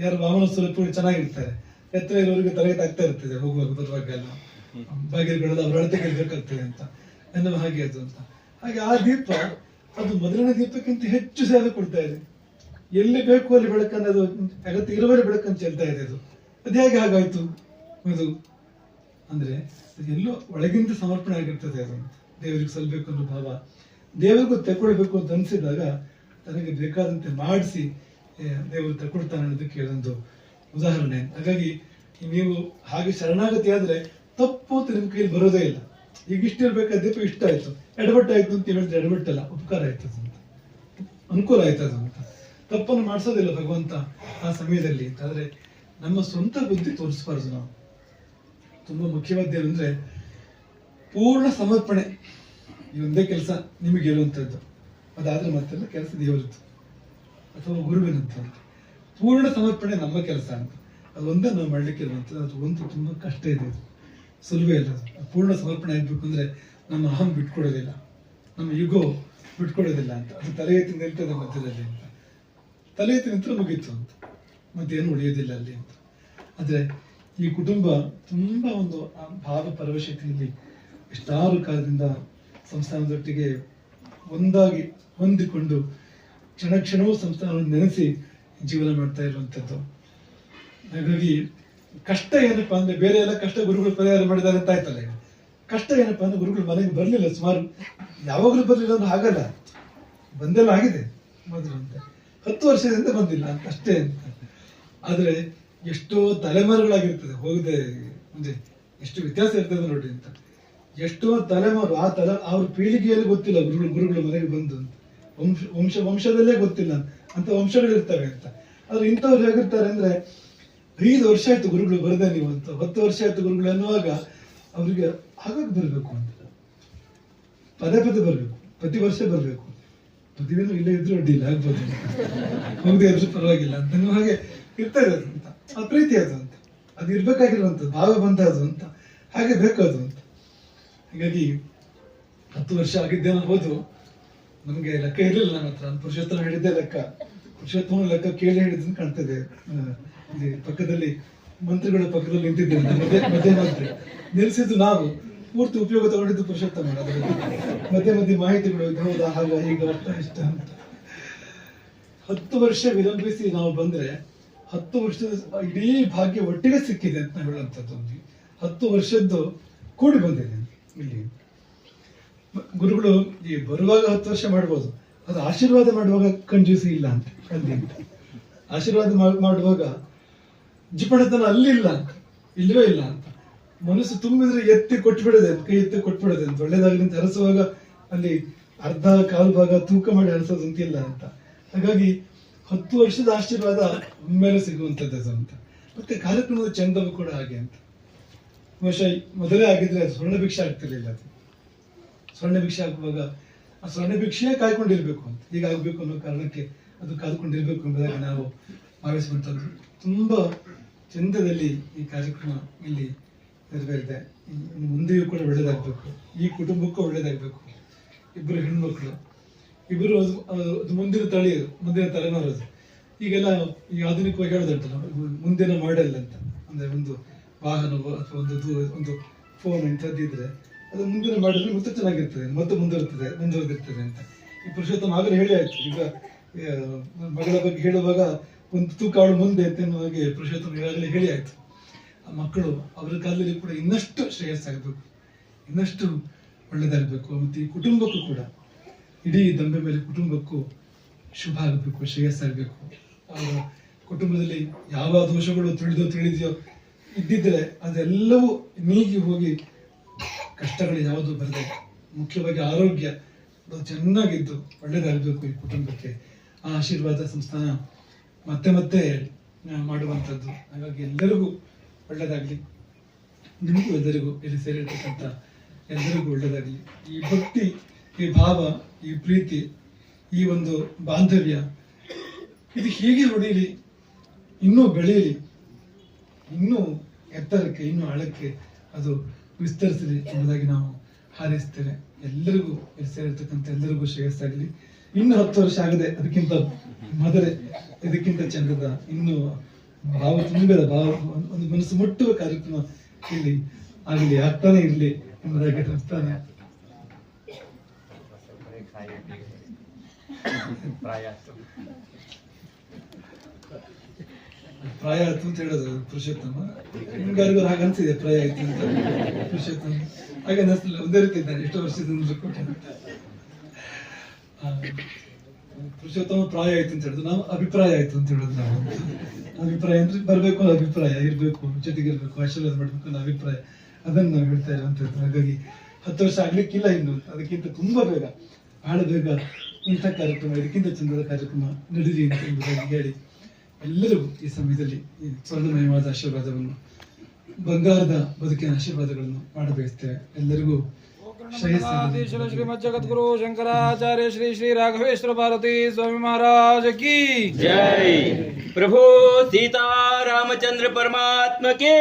ಯಾರು ವಾಹನ ಸ್ವಲ್ಪ ಚೆನ್ನಾಗಿರ್ತಾರೆ. ಎತ್ತರ ಇರೋರಿಗೆ ತರಗತಿ ಆಗ್ತಾ ಇರ್ತದೆ, ಹೋಗುವಾಗ ಬರುವಾಗ ಎಲ್ಲ. ಬಾಗಿಲುಗಳೆಲ್ಲ ಅವ್ರ ಅಳತೆಗೆ ಬೇಕಾಗ್ತದೆ ಅಂತ. ಎನ್ನುವ ಹಾಗೆ ಅದು ಅಂತ. ಹಾಗೆ ಆ ದೀಪ, ಅದು ಮೊದಲನೇ ದೀಪಕ್ಕಿಂತ ಹೆಚ್ಚು ಸೇವೆ ಕೊಡ್ತಾ ಇದೆ. ಎಲ್ಲಿ ಬೇಕು ಅಲ್ಲಿ ಬೆಳಕನ್ನು ಅದು ಅಗತ್ಯ ಇರುವಲ್ಲಿ ಬೆಳಕನ್ನು ಚೆಲ್ತಾ ಇದೆ ಅದು. ಅದು ಹೇಗೆ ಹಾಗಾಯ್ತು ಅದು ಅಂದ್ರೆ ಅದು ಎಲ್ಲೋ ಒಳಗಿಂದ ಸಮರ್ಪಣೆ ಆಗಿರ್ತದೆ ಅದು. ದೇವರಿಗೆ ಸಲ್ಬೇಕು ಅನ್ನೋ ಭಾವ. ದೇವರಿಗೂ ತಕೊಳ್ಬೇಕು ಅಂತ ಅನ್ಸಿದಾಗ ತನಗೆ ಬೇಕಾದಂತೆ ಮಾಡಿಸಿ ದೇವರು ತಗೊಳ್ತಾನೆ ಅನ್ನೋದಕ್ಕೆ ಒಂದು ಉದಾಹರಣೆ. ಹಾಗಾಗಿ ನೀವು ಹಾಗೆ ಶರಣಾಗತಿ ಆದ್ರೆ ತಪ್ಪು ಅಂತ ಕೈಯಲ್ಲಿ ಬರೋದೇ ಇಲ್ಲ. ಈಗ ಇಷ್ಟಿರ್ಬೇಕಾದ ದೀಪ ಇಷ್ಟ ಆಯ್ತು. ಎಡವಟ್ಟಾಯ್ತು ಅಂತ ಹೇಳಿದ್ರೆ ಎಡಬಟ್ಟಲ್ಲ ಉಪಕಾರ ಆಯ್ತು ಅಂತ. ಅನುಕೂಲ ಆಯ್ತದ ಅಂತ. ತಪ್ಪನ್ನು ಮಾಡಿಸೋದಿಲ್ಲ ಭಗವಂತ ಆ ಸಮಯದಲ್ಲಿ. ಅಂತ ಆದ್ರೆ ನಮ್ಮ ಸ್ವಂತ ಬುದ್ಧಿ ತೋರಿಸ್ಬಾರ್ದು ನಾವು ತುಂಬಾ ಮುಖ್ಯವಾದ ಏನಂದ್ರೆ ಪೂರ್ಣ ಸಮರ್ಪಣೆ. ಈ ಒಂದೇ ಕೆಲಸ ನಿಮಗೆ ಇರುವಂಥದ್ದು ಅದಾದ್ರೆ ಮತ್ತೆ ಕೆಲಸ ದೇವರದ್ದು. ಅಥವಾ ಗುರುವಿನಂತ ಪೂರ್ಣ ಸಮರ್ಪಣೆ ನಮ್ಮ ಕೆಲಸ ಅಂತ. ಅದು ಒಂದೇ ನಾವು ಮಾಡ್ಲಿಕ್ಕೆ ಇರುವಂಥದ್ದು ಅದು ಒಂದು ತುಂಬಾ ಕಷ್ಟ ಇದೆ ಅದು. ಸುಲಭ ಇಲ್ಲ ಅದು. ಪೂರ್ಣ ಸಮರ್ಪಣೆ ಆಗಬೇಕು ಅಂದ್ರೆ ನಮ್ಮ ಅಹಂ ಬಿಟ್ಕೊಡೋದಿಲ್ಲ. ನಮ್ಮ ಯುಗೋ ಬಿಟ್ಕೊಡೋದಿಲ್ಲ ಅಂತ. ಅದು ತಲೆ ಎತ್ತಿ ನಿಲ್ತದೆ ಮಧ್ಯದಲ್ಲಿ ಅಂತ. ತಲೆ ಎತ್ತಿ ನಿಂತರೆ ಮುಗೀತು ಅಂತ. ಮತ್ತೇನು ಉಳಿಯೋದಿಲ್ಲ ಅಲ್ಲಿ ಅಂತ. ಆದ್ರೆ ಈ ಕುಟುಂಬ ತುಂಬಾ ಒಂದು ಭಾವ ಪರವಶಕ್ತಿಯಲ್ಲಿ ಎಷ್ಟಾರು ಕಾಲದಿಂದ ಸಂಸ್ಥಾನದೊಟ್ಟಿಗೆ ಒಂದಾಗಿ ಹೊಂದಿಕೊಂಡು ಕ್ಷಣ ಕ್ಷಣವೂ ಸಂಸ್ಥಾನವನ್ನು ನೆನೆಸಿ ಜೀವನ ಮಾಡ್ತಾ ಇರುವಂಥದ್ದು ಹಾಗಾಗಿ ಕಷ್ಟ ಏನಪ್ಪ ಅಂದ್ರೆ ಬೇರೆ ಎಲ್ಲ ಕಷ್ಟ ಗುರುಗಳು ಪರಿಹಾರ ಮಾಡಿದ್ದಾರೆ ಅಂತ ಆಯ್ತಲ್ಲ ಕಷ್ಟ ಏನಪ್ಪ ಅಂದ್ರೆ ಗುರುಗಳು ಮನೆಗೆ ಬರಲಿಲ್ಲ, ಸುಮಾರು ಯಾವಾಗಲೂ ಬರಲಿಲ್ಲ ಅಂದ್ರೆ ಆಗಲ್ಲ. ಬಂದೆಲ್ಲ ಆಗಿದೆ. ಮೊದಲು ಅಂತ. ಹತ್ತು ವರ್ಷದಿಂದ ಬಂದಿಲ್ಲ ಅಂತ ಅಷ್ಟೇ ಅಂತ. ಆದ್ರೆ ಎಷ್ಟೋ ತಲೆಮಾರುಗಳಾಗಿರ್ತದೆ, ಹೋಗದೆ ಮುಂದೆ ಎಷ್ಟು ವ್ಯತ್ಯಾಸ ಇರ್ತದೆ ನೋಡಿ ಅಂತ. ಎಷ್ಟೋ ತಲೆಮಾರು, ಆ ತಲೆ, ಅವ್ರ ಪೀಳಿಗೆಯಲ್ಲಿ ಗೊತ್ತಿಲ್ಲ ಗುರುಗಳು ಗುರುಗಳು ಮನೆಗೆ ಬಂದು ವಂಶ ವಂಶ, ವಂಶದಲ್ಲೇ ಗೊತ್ತಿಲ್ಲ ಅಂತ ವಂಶಗಳು ಇರ್ತವೆ ಅಂತ. ಆದ್ರೆ ಇಂಥವ್ರು ಹೇಗಿರ್ತಾರೆ ಅಂದ್ರೆ, ಐದು ವರ್ಷ ಆಯ್ತು ಗುರುಗಳು ಬರದೆ ನೀವು ಅಂತ. ಹತ್ತು ವರ್ಷ ಆಯ್ತು ಗುರುಗಳು ಅನ್ನುವಾಗ ಅವರಿಗೆ ಹಾಗಾಗಿ ಬರಬೇಕು ಅಂತ. ಪದೇ ಪದೇ ಬರ್ಬೇಕು, ಪ್ರತಿ ವರ್ಷ ಬರ್ಬೇಕು. ಪ್ರತಿದಿನ ಇಲ್ಲೇ ಇದ್ರೂ ಅಡ್ಡಿಲ್ಲ ಆಗ್ಬೋದು ಹೋಗದೆ ಇದ್ರೂ ಪರವಾಗಿಲ್ಲ ಅಂತ ಹಾಗೆ ಇರ್ತಾ ಇರೋದು ಅಂತ. ಆ ಪ್ರೀತಿ ಅದು ಅಂತ. ಅದು ಇರ್ಬೇಕಾಗಿರುವಂಥದ್ದು, ಭಾವ ಅದು ಅಂತ. ಹಾಗೆ ಬೇಕು ಅದು ಅಂತ. ಹಾಗಾಗಿ ಹತ್ತು ವರ್ಷ ಆಗಿದ್ದೇನೋ ಹೌದು ನಮಗೆ ಲೆಕ್ಕ ಇರಲಿಲ್ಲ ನನ್ನ ಹತ್ರ. ಪುರುಷೋತ್ತಮ ಹೇಳಿದ್ದೆ ಲೆಕ್ಕ. ಪುರುಷೋತ್ತಮ ಲೆಕ್ಕ ಕೇಳಿ ಹೇಳಿದ್ದು ಕಾಣ್ತದೆ. ಇಲ್ಲಿ ಪಕ್ಕದಲ್ಲಿ ಮಂತ್ರಿಗಳ ಪಕ್ಕದಲ್ಲಿ ನಿಂತಿದ್ದೇನೆ ಮಧ್ಯ, ಮಧ್ಯೆ ನಿಲ್ಲಿಸಿದ್ದು ನಾವು. ಪೂರ್ತಿ ಉಪಯೋಗ ತಗೊಂಡಿದ್ದು ಪುರುಷೋತ್ತಮ. ಮಧ್ಯೆ ಮಧ್ಯೆ ಮಾಹಿತಿಗಳು ಹೌದಾ, ಹಾಗ ಈಗ ಅರ್ಥ ಇಷ್ಟ ಅಂತ. ಹತ್ತು ವರ್ಷ ವಿಲಂಬಿಸಿ ನಾವು ಬಂದ್ರೆ ಹತ್ತು ವರ್ಷದ ಇಡೀ ಭಾಗ್ಯ ಒಟ್ಟಿಗೆ ಸಿಕ್ಕಿದೆ ಅಂತ ಹೇಳುವಂಥದ್ದು ಹತ್ತು ವರ್ಷದ್ದು ಕೂಡಿ ಬಂದಿದೆ ಇಲ್ಲಿ. ಗುರುಗಳು ಈ ಬರುವಾಗ ಹತ್ತು ವರ್ಷ ಮಾಡ್ಬೋದು. ಅದು ಆಶೀರ್ವಾದ ಮಾಡುವಾಗ ಕಂಜೂಸಿ ಇಲ್ಲ ಅಂತ ಅಲ್ಲಿ ಅಂತ. ಆಶೀರ್ವಾದ ಮಾಡ್- ಮಾಡುವಾಗ ಜಿಪಣತನ ಅಲ್ಲಿ ಇಲ್ಲ ಅಂತ ಇಲ್ಲವೇ ಇಲ್ಲ ಅಂತ. ಮನಸ್ಸು ತುಂಬಿದ್ರೆ ಎತ್ತಿ ಕೊಟ್ಬಿಡದೆ ಕೈ ಎತ್ತಿ ಕೊಟ್ಬಿಡದೆ ಅಂತ. ಒಳ್ಳೇದಾಗಲಿ ಅಂತ ಹರಸುವಾಗ ಅಲ್ಲಿ ಅರ್ಧ ಕಾಲು ಭಾಗ ತೂಕ ಮಾಡಿ ಹರಸೋದು ಅಂತಿಲ್ಲ ಅಂತ. ಹಾಗಾಗಿ ಹತ್ತು ವರ್ಷದ ಆಶೀರ್ವಾದ ಒಮ್ಮೆಲೆ ಸಿಗುವಂಥದ್ದು ಅಂತ. ಮತ್ತೆ ಕಾರ್ಯಕ್ರಮದ ಚಂದವು ಕೂಡ ಹಾಗೆ ಅಂತ. ಬಹುಶಃ ಮೊದಲೇ ಆಗಿದ್ರೆ ಅದು ಸ್ವರ್ಣ ಭಿಕ್ಷೆ ಆಗ್ತಿರ್ಲಿಲ್ಲ ಅದು. ಸ್ವರ್ಣ ಭಿಕ್ಷೆ ಆಗುವಾಗ ಆ ಸ್ವರ್ಣ ಭಿಕ್ಷೆಯೇ ಕಾಯ್ಕೊಂಡಿರ್ಬೇಕು ಅಂತ. ಈಗ ಆಗ್ಬೇಕು ಅನ್ನೋ ಕಾರಣಕ್ಕೆ ಅದು ಕಾದುಕೊಂಡಿರ್ಬೇಕು ಎಂಬುದಾಗಿ ನಾವು ಭಾವಿಸುವಂಥದ್ದು ತುಂಬಾ ಚಂದದಲ್ಲಿ ಈ ಕಾರ್ಯಕ್ರಮ ಇಲ್ಲಿ ನೆರವೇರಿದೆ. ಮುಂದೆಯೂ ಕೂಡ ಒಳ್ಳೇದಾಗಬೇಕು. ಈ ಕುಟುಂಬಕ್ಕೂ ಒಳ್ಳೇದಾಗಬೇಕು. ಇಬ್ಬರು ಹೆಣ್ಮಕ್ಳು. ಇಬ್ಬರು ಅದು ಮುಂದಿನ ತಳಿ, ಮುಂದಿನ ತಲೆಮಾರು ಅದು ಈಗೆಲ್ಲ ಈ ಆಧುನಿಕವಾಗಿ ಹೇಳೋದುಂಟಲ್ಲ ಮುಂದಿನ ಮಾಡೆಲ್ ಅಂತ. ಅಂದ್ರೆ ಒಂದು ವಾಹನ ಅಥವಾ ಒಂದು ಒಂದು ಫೋನ್ ಇಂಥದ್ದಿದ್ರೆ ಅದು ಮುಂದಿನ ಮಾಡೆಲ್ ಮತ್ತೆ ಚೆನ್ನಾಗಿರ್ತದೆ, ಮತ್ತೆ ಮುಂದುವರ್ತದೆ, ಮುಂದುವರೆದಿರ್ತದೆ ಅಂತ. ಈ ಪುರುಷೋತ್ತಮ ಆಗಲೇ ಹೇಳಿ ಆಯ್ತು. ಈಗ ಮಗಳ ಬಗ್ಗೆ ಹೇಳುವಾಗ ಒಂದು ತೂಕ ಅವಳು ಮುಂದೆ ಅಂತ ಹಾಗೆ ಪುರುಷೋತ್ತಮ ಈಗಾಗಲೇ ಹೇಳಿ ಆಯ್ತು. ಆ ಮಕ್ಕಳು ಅವರ ಕಾಲದಲ್ಲಿ ಕೂಡ ಇನ್ನಷ್ಟು ಶ್ರೇಯಸ್ಸಾಗಬೇಕು, ಇನ್ನಷ್ಟು ಒಳ್ಳೇದಾಗಬೇಕು, ಮತ್ತು ಈ ಕುಟುಂಬಕ್ಕೂ ಕೂಡ. ಇಡೀ ದಂಬೆ ಮೇಲೆ ಕುಟುಂಬಕ್ಕೂ ಶುಭ ಆಗಬೇಕು ಶ್ರೇಯಸ್ಸಾಗಬೇಕು ಅವರ ಕುಟುಂಬದಲ್ಲಿ ಯಾವ ದೋಷಗಳು ತಿಳಿದೋ ತಿಳಿದೆಯೋ ಇದ್ದಿದ್ರೆ ಅದೆಲ್ಲವೂ ನೀಗಿ ಹೋಗಿ ಕಷ್ಟಗಳು ಯಾವುದು ಬರದೆ ಮುಖ್ಯವಾಗಿ ಆರೋಗ್ಯ ಚೆನ್ನಾಗಿದ್ದು ಒಳ್ಳೇದಾಗಬೇಕು ಈ ಕುಟುಂಬಕ್ಕೆ. ಆ ಆಶೀರ್ವಾದ ಸಂಸ್ಥಾನ ಮತ್ತೆ ಮತ್ತೆ ಮಾಡುವಂಥದ್ದು. ಹಾಗಾಗಿ ಎಲ್ಲರಿಗೂ ಒಳ್ಳೇದಾಗಲಿ. ನಿಮಗೂ ಎಲ್ಲರಿಗೂ ಇಲ್ಲಿ ಸೇರಿರ್ತಕ್ಕಂಥ ಎಲ್ಲರಿಗೂ ಒಳ್ಳೇದಾಗಲಿ. ಈ ಭಕ್ತಿ ಈ ಭಾವ, ಈ ಪ್ರೀತಿ, ಈ ಒಂದು ಬಾಂಧವ್ಯ, ಇದು ಹೀಗೆ ಹೊಡೀಲಿ ಇನ್ನೂ ಬೆಳೆಯಲಿ ಇನ್ನೂ ಎತ್ತರಕ್ಕೆ, ಇನ್ನೂ ಆಳಕ್ಕೆ ಅದು ವಿಸ್ತರಿಸಲಿ ಎಂಬುದಾಗಿ ನಾವು ಹಾರೈಸ್ತೇವೆ. ಎಲ್ಲರಿಗೂ ಸೇರಿರ್ತಕ್ಕಂಥ ಎಲ್ಲರಿಗೂ ಶ್ರೇಯಸ್ಸಾಗಲಿ. ಇನ್ನು ಹತ್ತು ವರ್ಷ ಆಗದೆ ಅದಕ್ಕಿಂತ ಮೊದಲೇ ಇದಕ್ಕಿಂತ ಚಂದದ ಇನ್ನು ಭಾವ, ತುಂಬಿದ ಭಾವ, ಒಂದು- ಮನಸ್ಸು ಮುಟ್ಟುವ ಕಾರ್ಯಕ್ರಮ ಇಲ್ಲಿ ಆಗಲಿ, ಆಗ್ತಾನೆ ಇರಲಿ ಎಂಬುದಾಗಿ ಪ್ರಾಯ ಆಯ್ತು ಅಂತ ಹೇಳೋದು ಪುರುಷೋತ್ತಮ. ಹಿಂಗಾರಿಗೂ ಹಾಗೆ ಅನ್ಸಿದೆ ಪ್ರಾಯ ಆಯ್ತು ಅಂತ? ಪುರುಷೋತ್ತಮ. ಹಾಗೆ ಅನ್ನಿಸ್ಲಿಲ್ಲ ಒಂದೇ ರೀತಿ ಇದ್ದಾನೆ ಎಷ್ಟೋ ವರ್ಷದಿಂದ ಪುರುಷೋತ್ತಮ ಪ್ರಾಯ ಆಯ್ತು ಅಂತ ಹೇಳುದು, ನಾವು ಅಭಿಪ್ರಾಯ ಆಯ್ತು ಅಂತ ಹೇಳೋದು ನಾವು. ಅಭಿಪ್ರಾಯ ಅಂದ್ರೆ ಬರ್ಬೇಕು ಅನ್ನೋ ಅಭಿಪ್ರಾಯ, ಇರ್ಬೇಕು ಜೊತೆಗಿರ್ಬೇಕು ಆಶೀರ್ವಾದ ಮಾಡ್ಬೇಕು ಅನ್ನೋ ಅಭಿಪ್ರಾಯ. ಅದನ್ನ ನಾವು ಹೇಳ್ತಾ ಇರುವಂತದ್ದು. ಹಾಗಾಗಿ ಹತ್ತು ವರ್ಷ ಆಗ್ಲಿಕ್ಕಿಲ್ಲ ಇನ್ನು. ಅದಕ್ಕಿಂತ ತುಂಬಾ ಬೇಗ, ಬಹಳ ಬೇಗ ಇಂಥ ಕಾರ್ಯಕ್ರಮ ಇದಕ್ಕಿಂತ ಚಂದದ ಕಾರ್ಯಕ್ರಮ ನಡೆಯಲಿ ಅಂತ ಎಂಬುದಾಗಿ ಹೇಳಿ. ಎಲ್ಲರೂ ಈ ಸಮಯದಲ್ಲಿ ಈ ಸ್ವರ್ಣಮಯವಾದ ಆಶೀರ್ವಾದವನ್ನು ಬಂಗಾರದ ಬದುಕಿನ ಆಶೀರ್ವಾದಗಳನ್ನು ಮಾಡಬಯಸ್ತೇವೆ ಎಲ್ಲರಿಗೂ ಜಗದ್ಗುರು ಶಂಕರಾಚಾರ್ಯ ಶ್ರೀ ಶ್ರೀ ರಾಘವೇಶ್ವರ ಭಾರತಿ ಸ್ವಾಮಿ ಮಹಾರಾಜ ಕಿ. ಜೈ ಪ್ರಭು ಸೀತಾರಾಮಚಂದ್ರ ಪರಮಾತ್ಮ ಕೇ.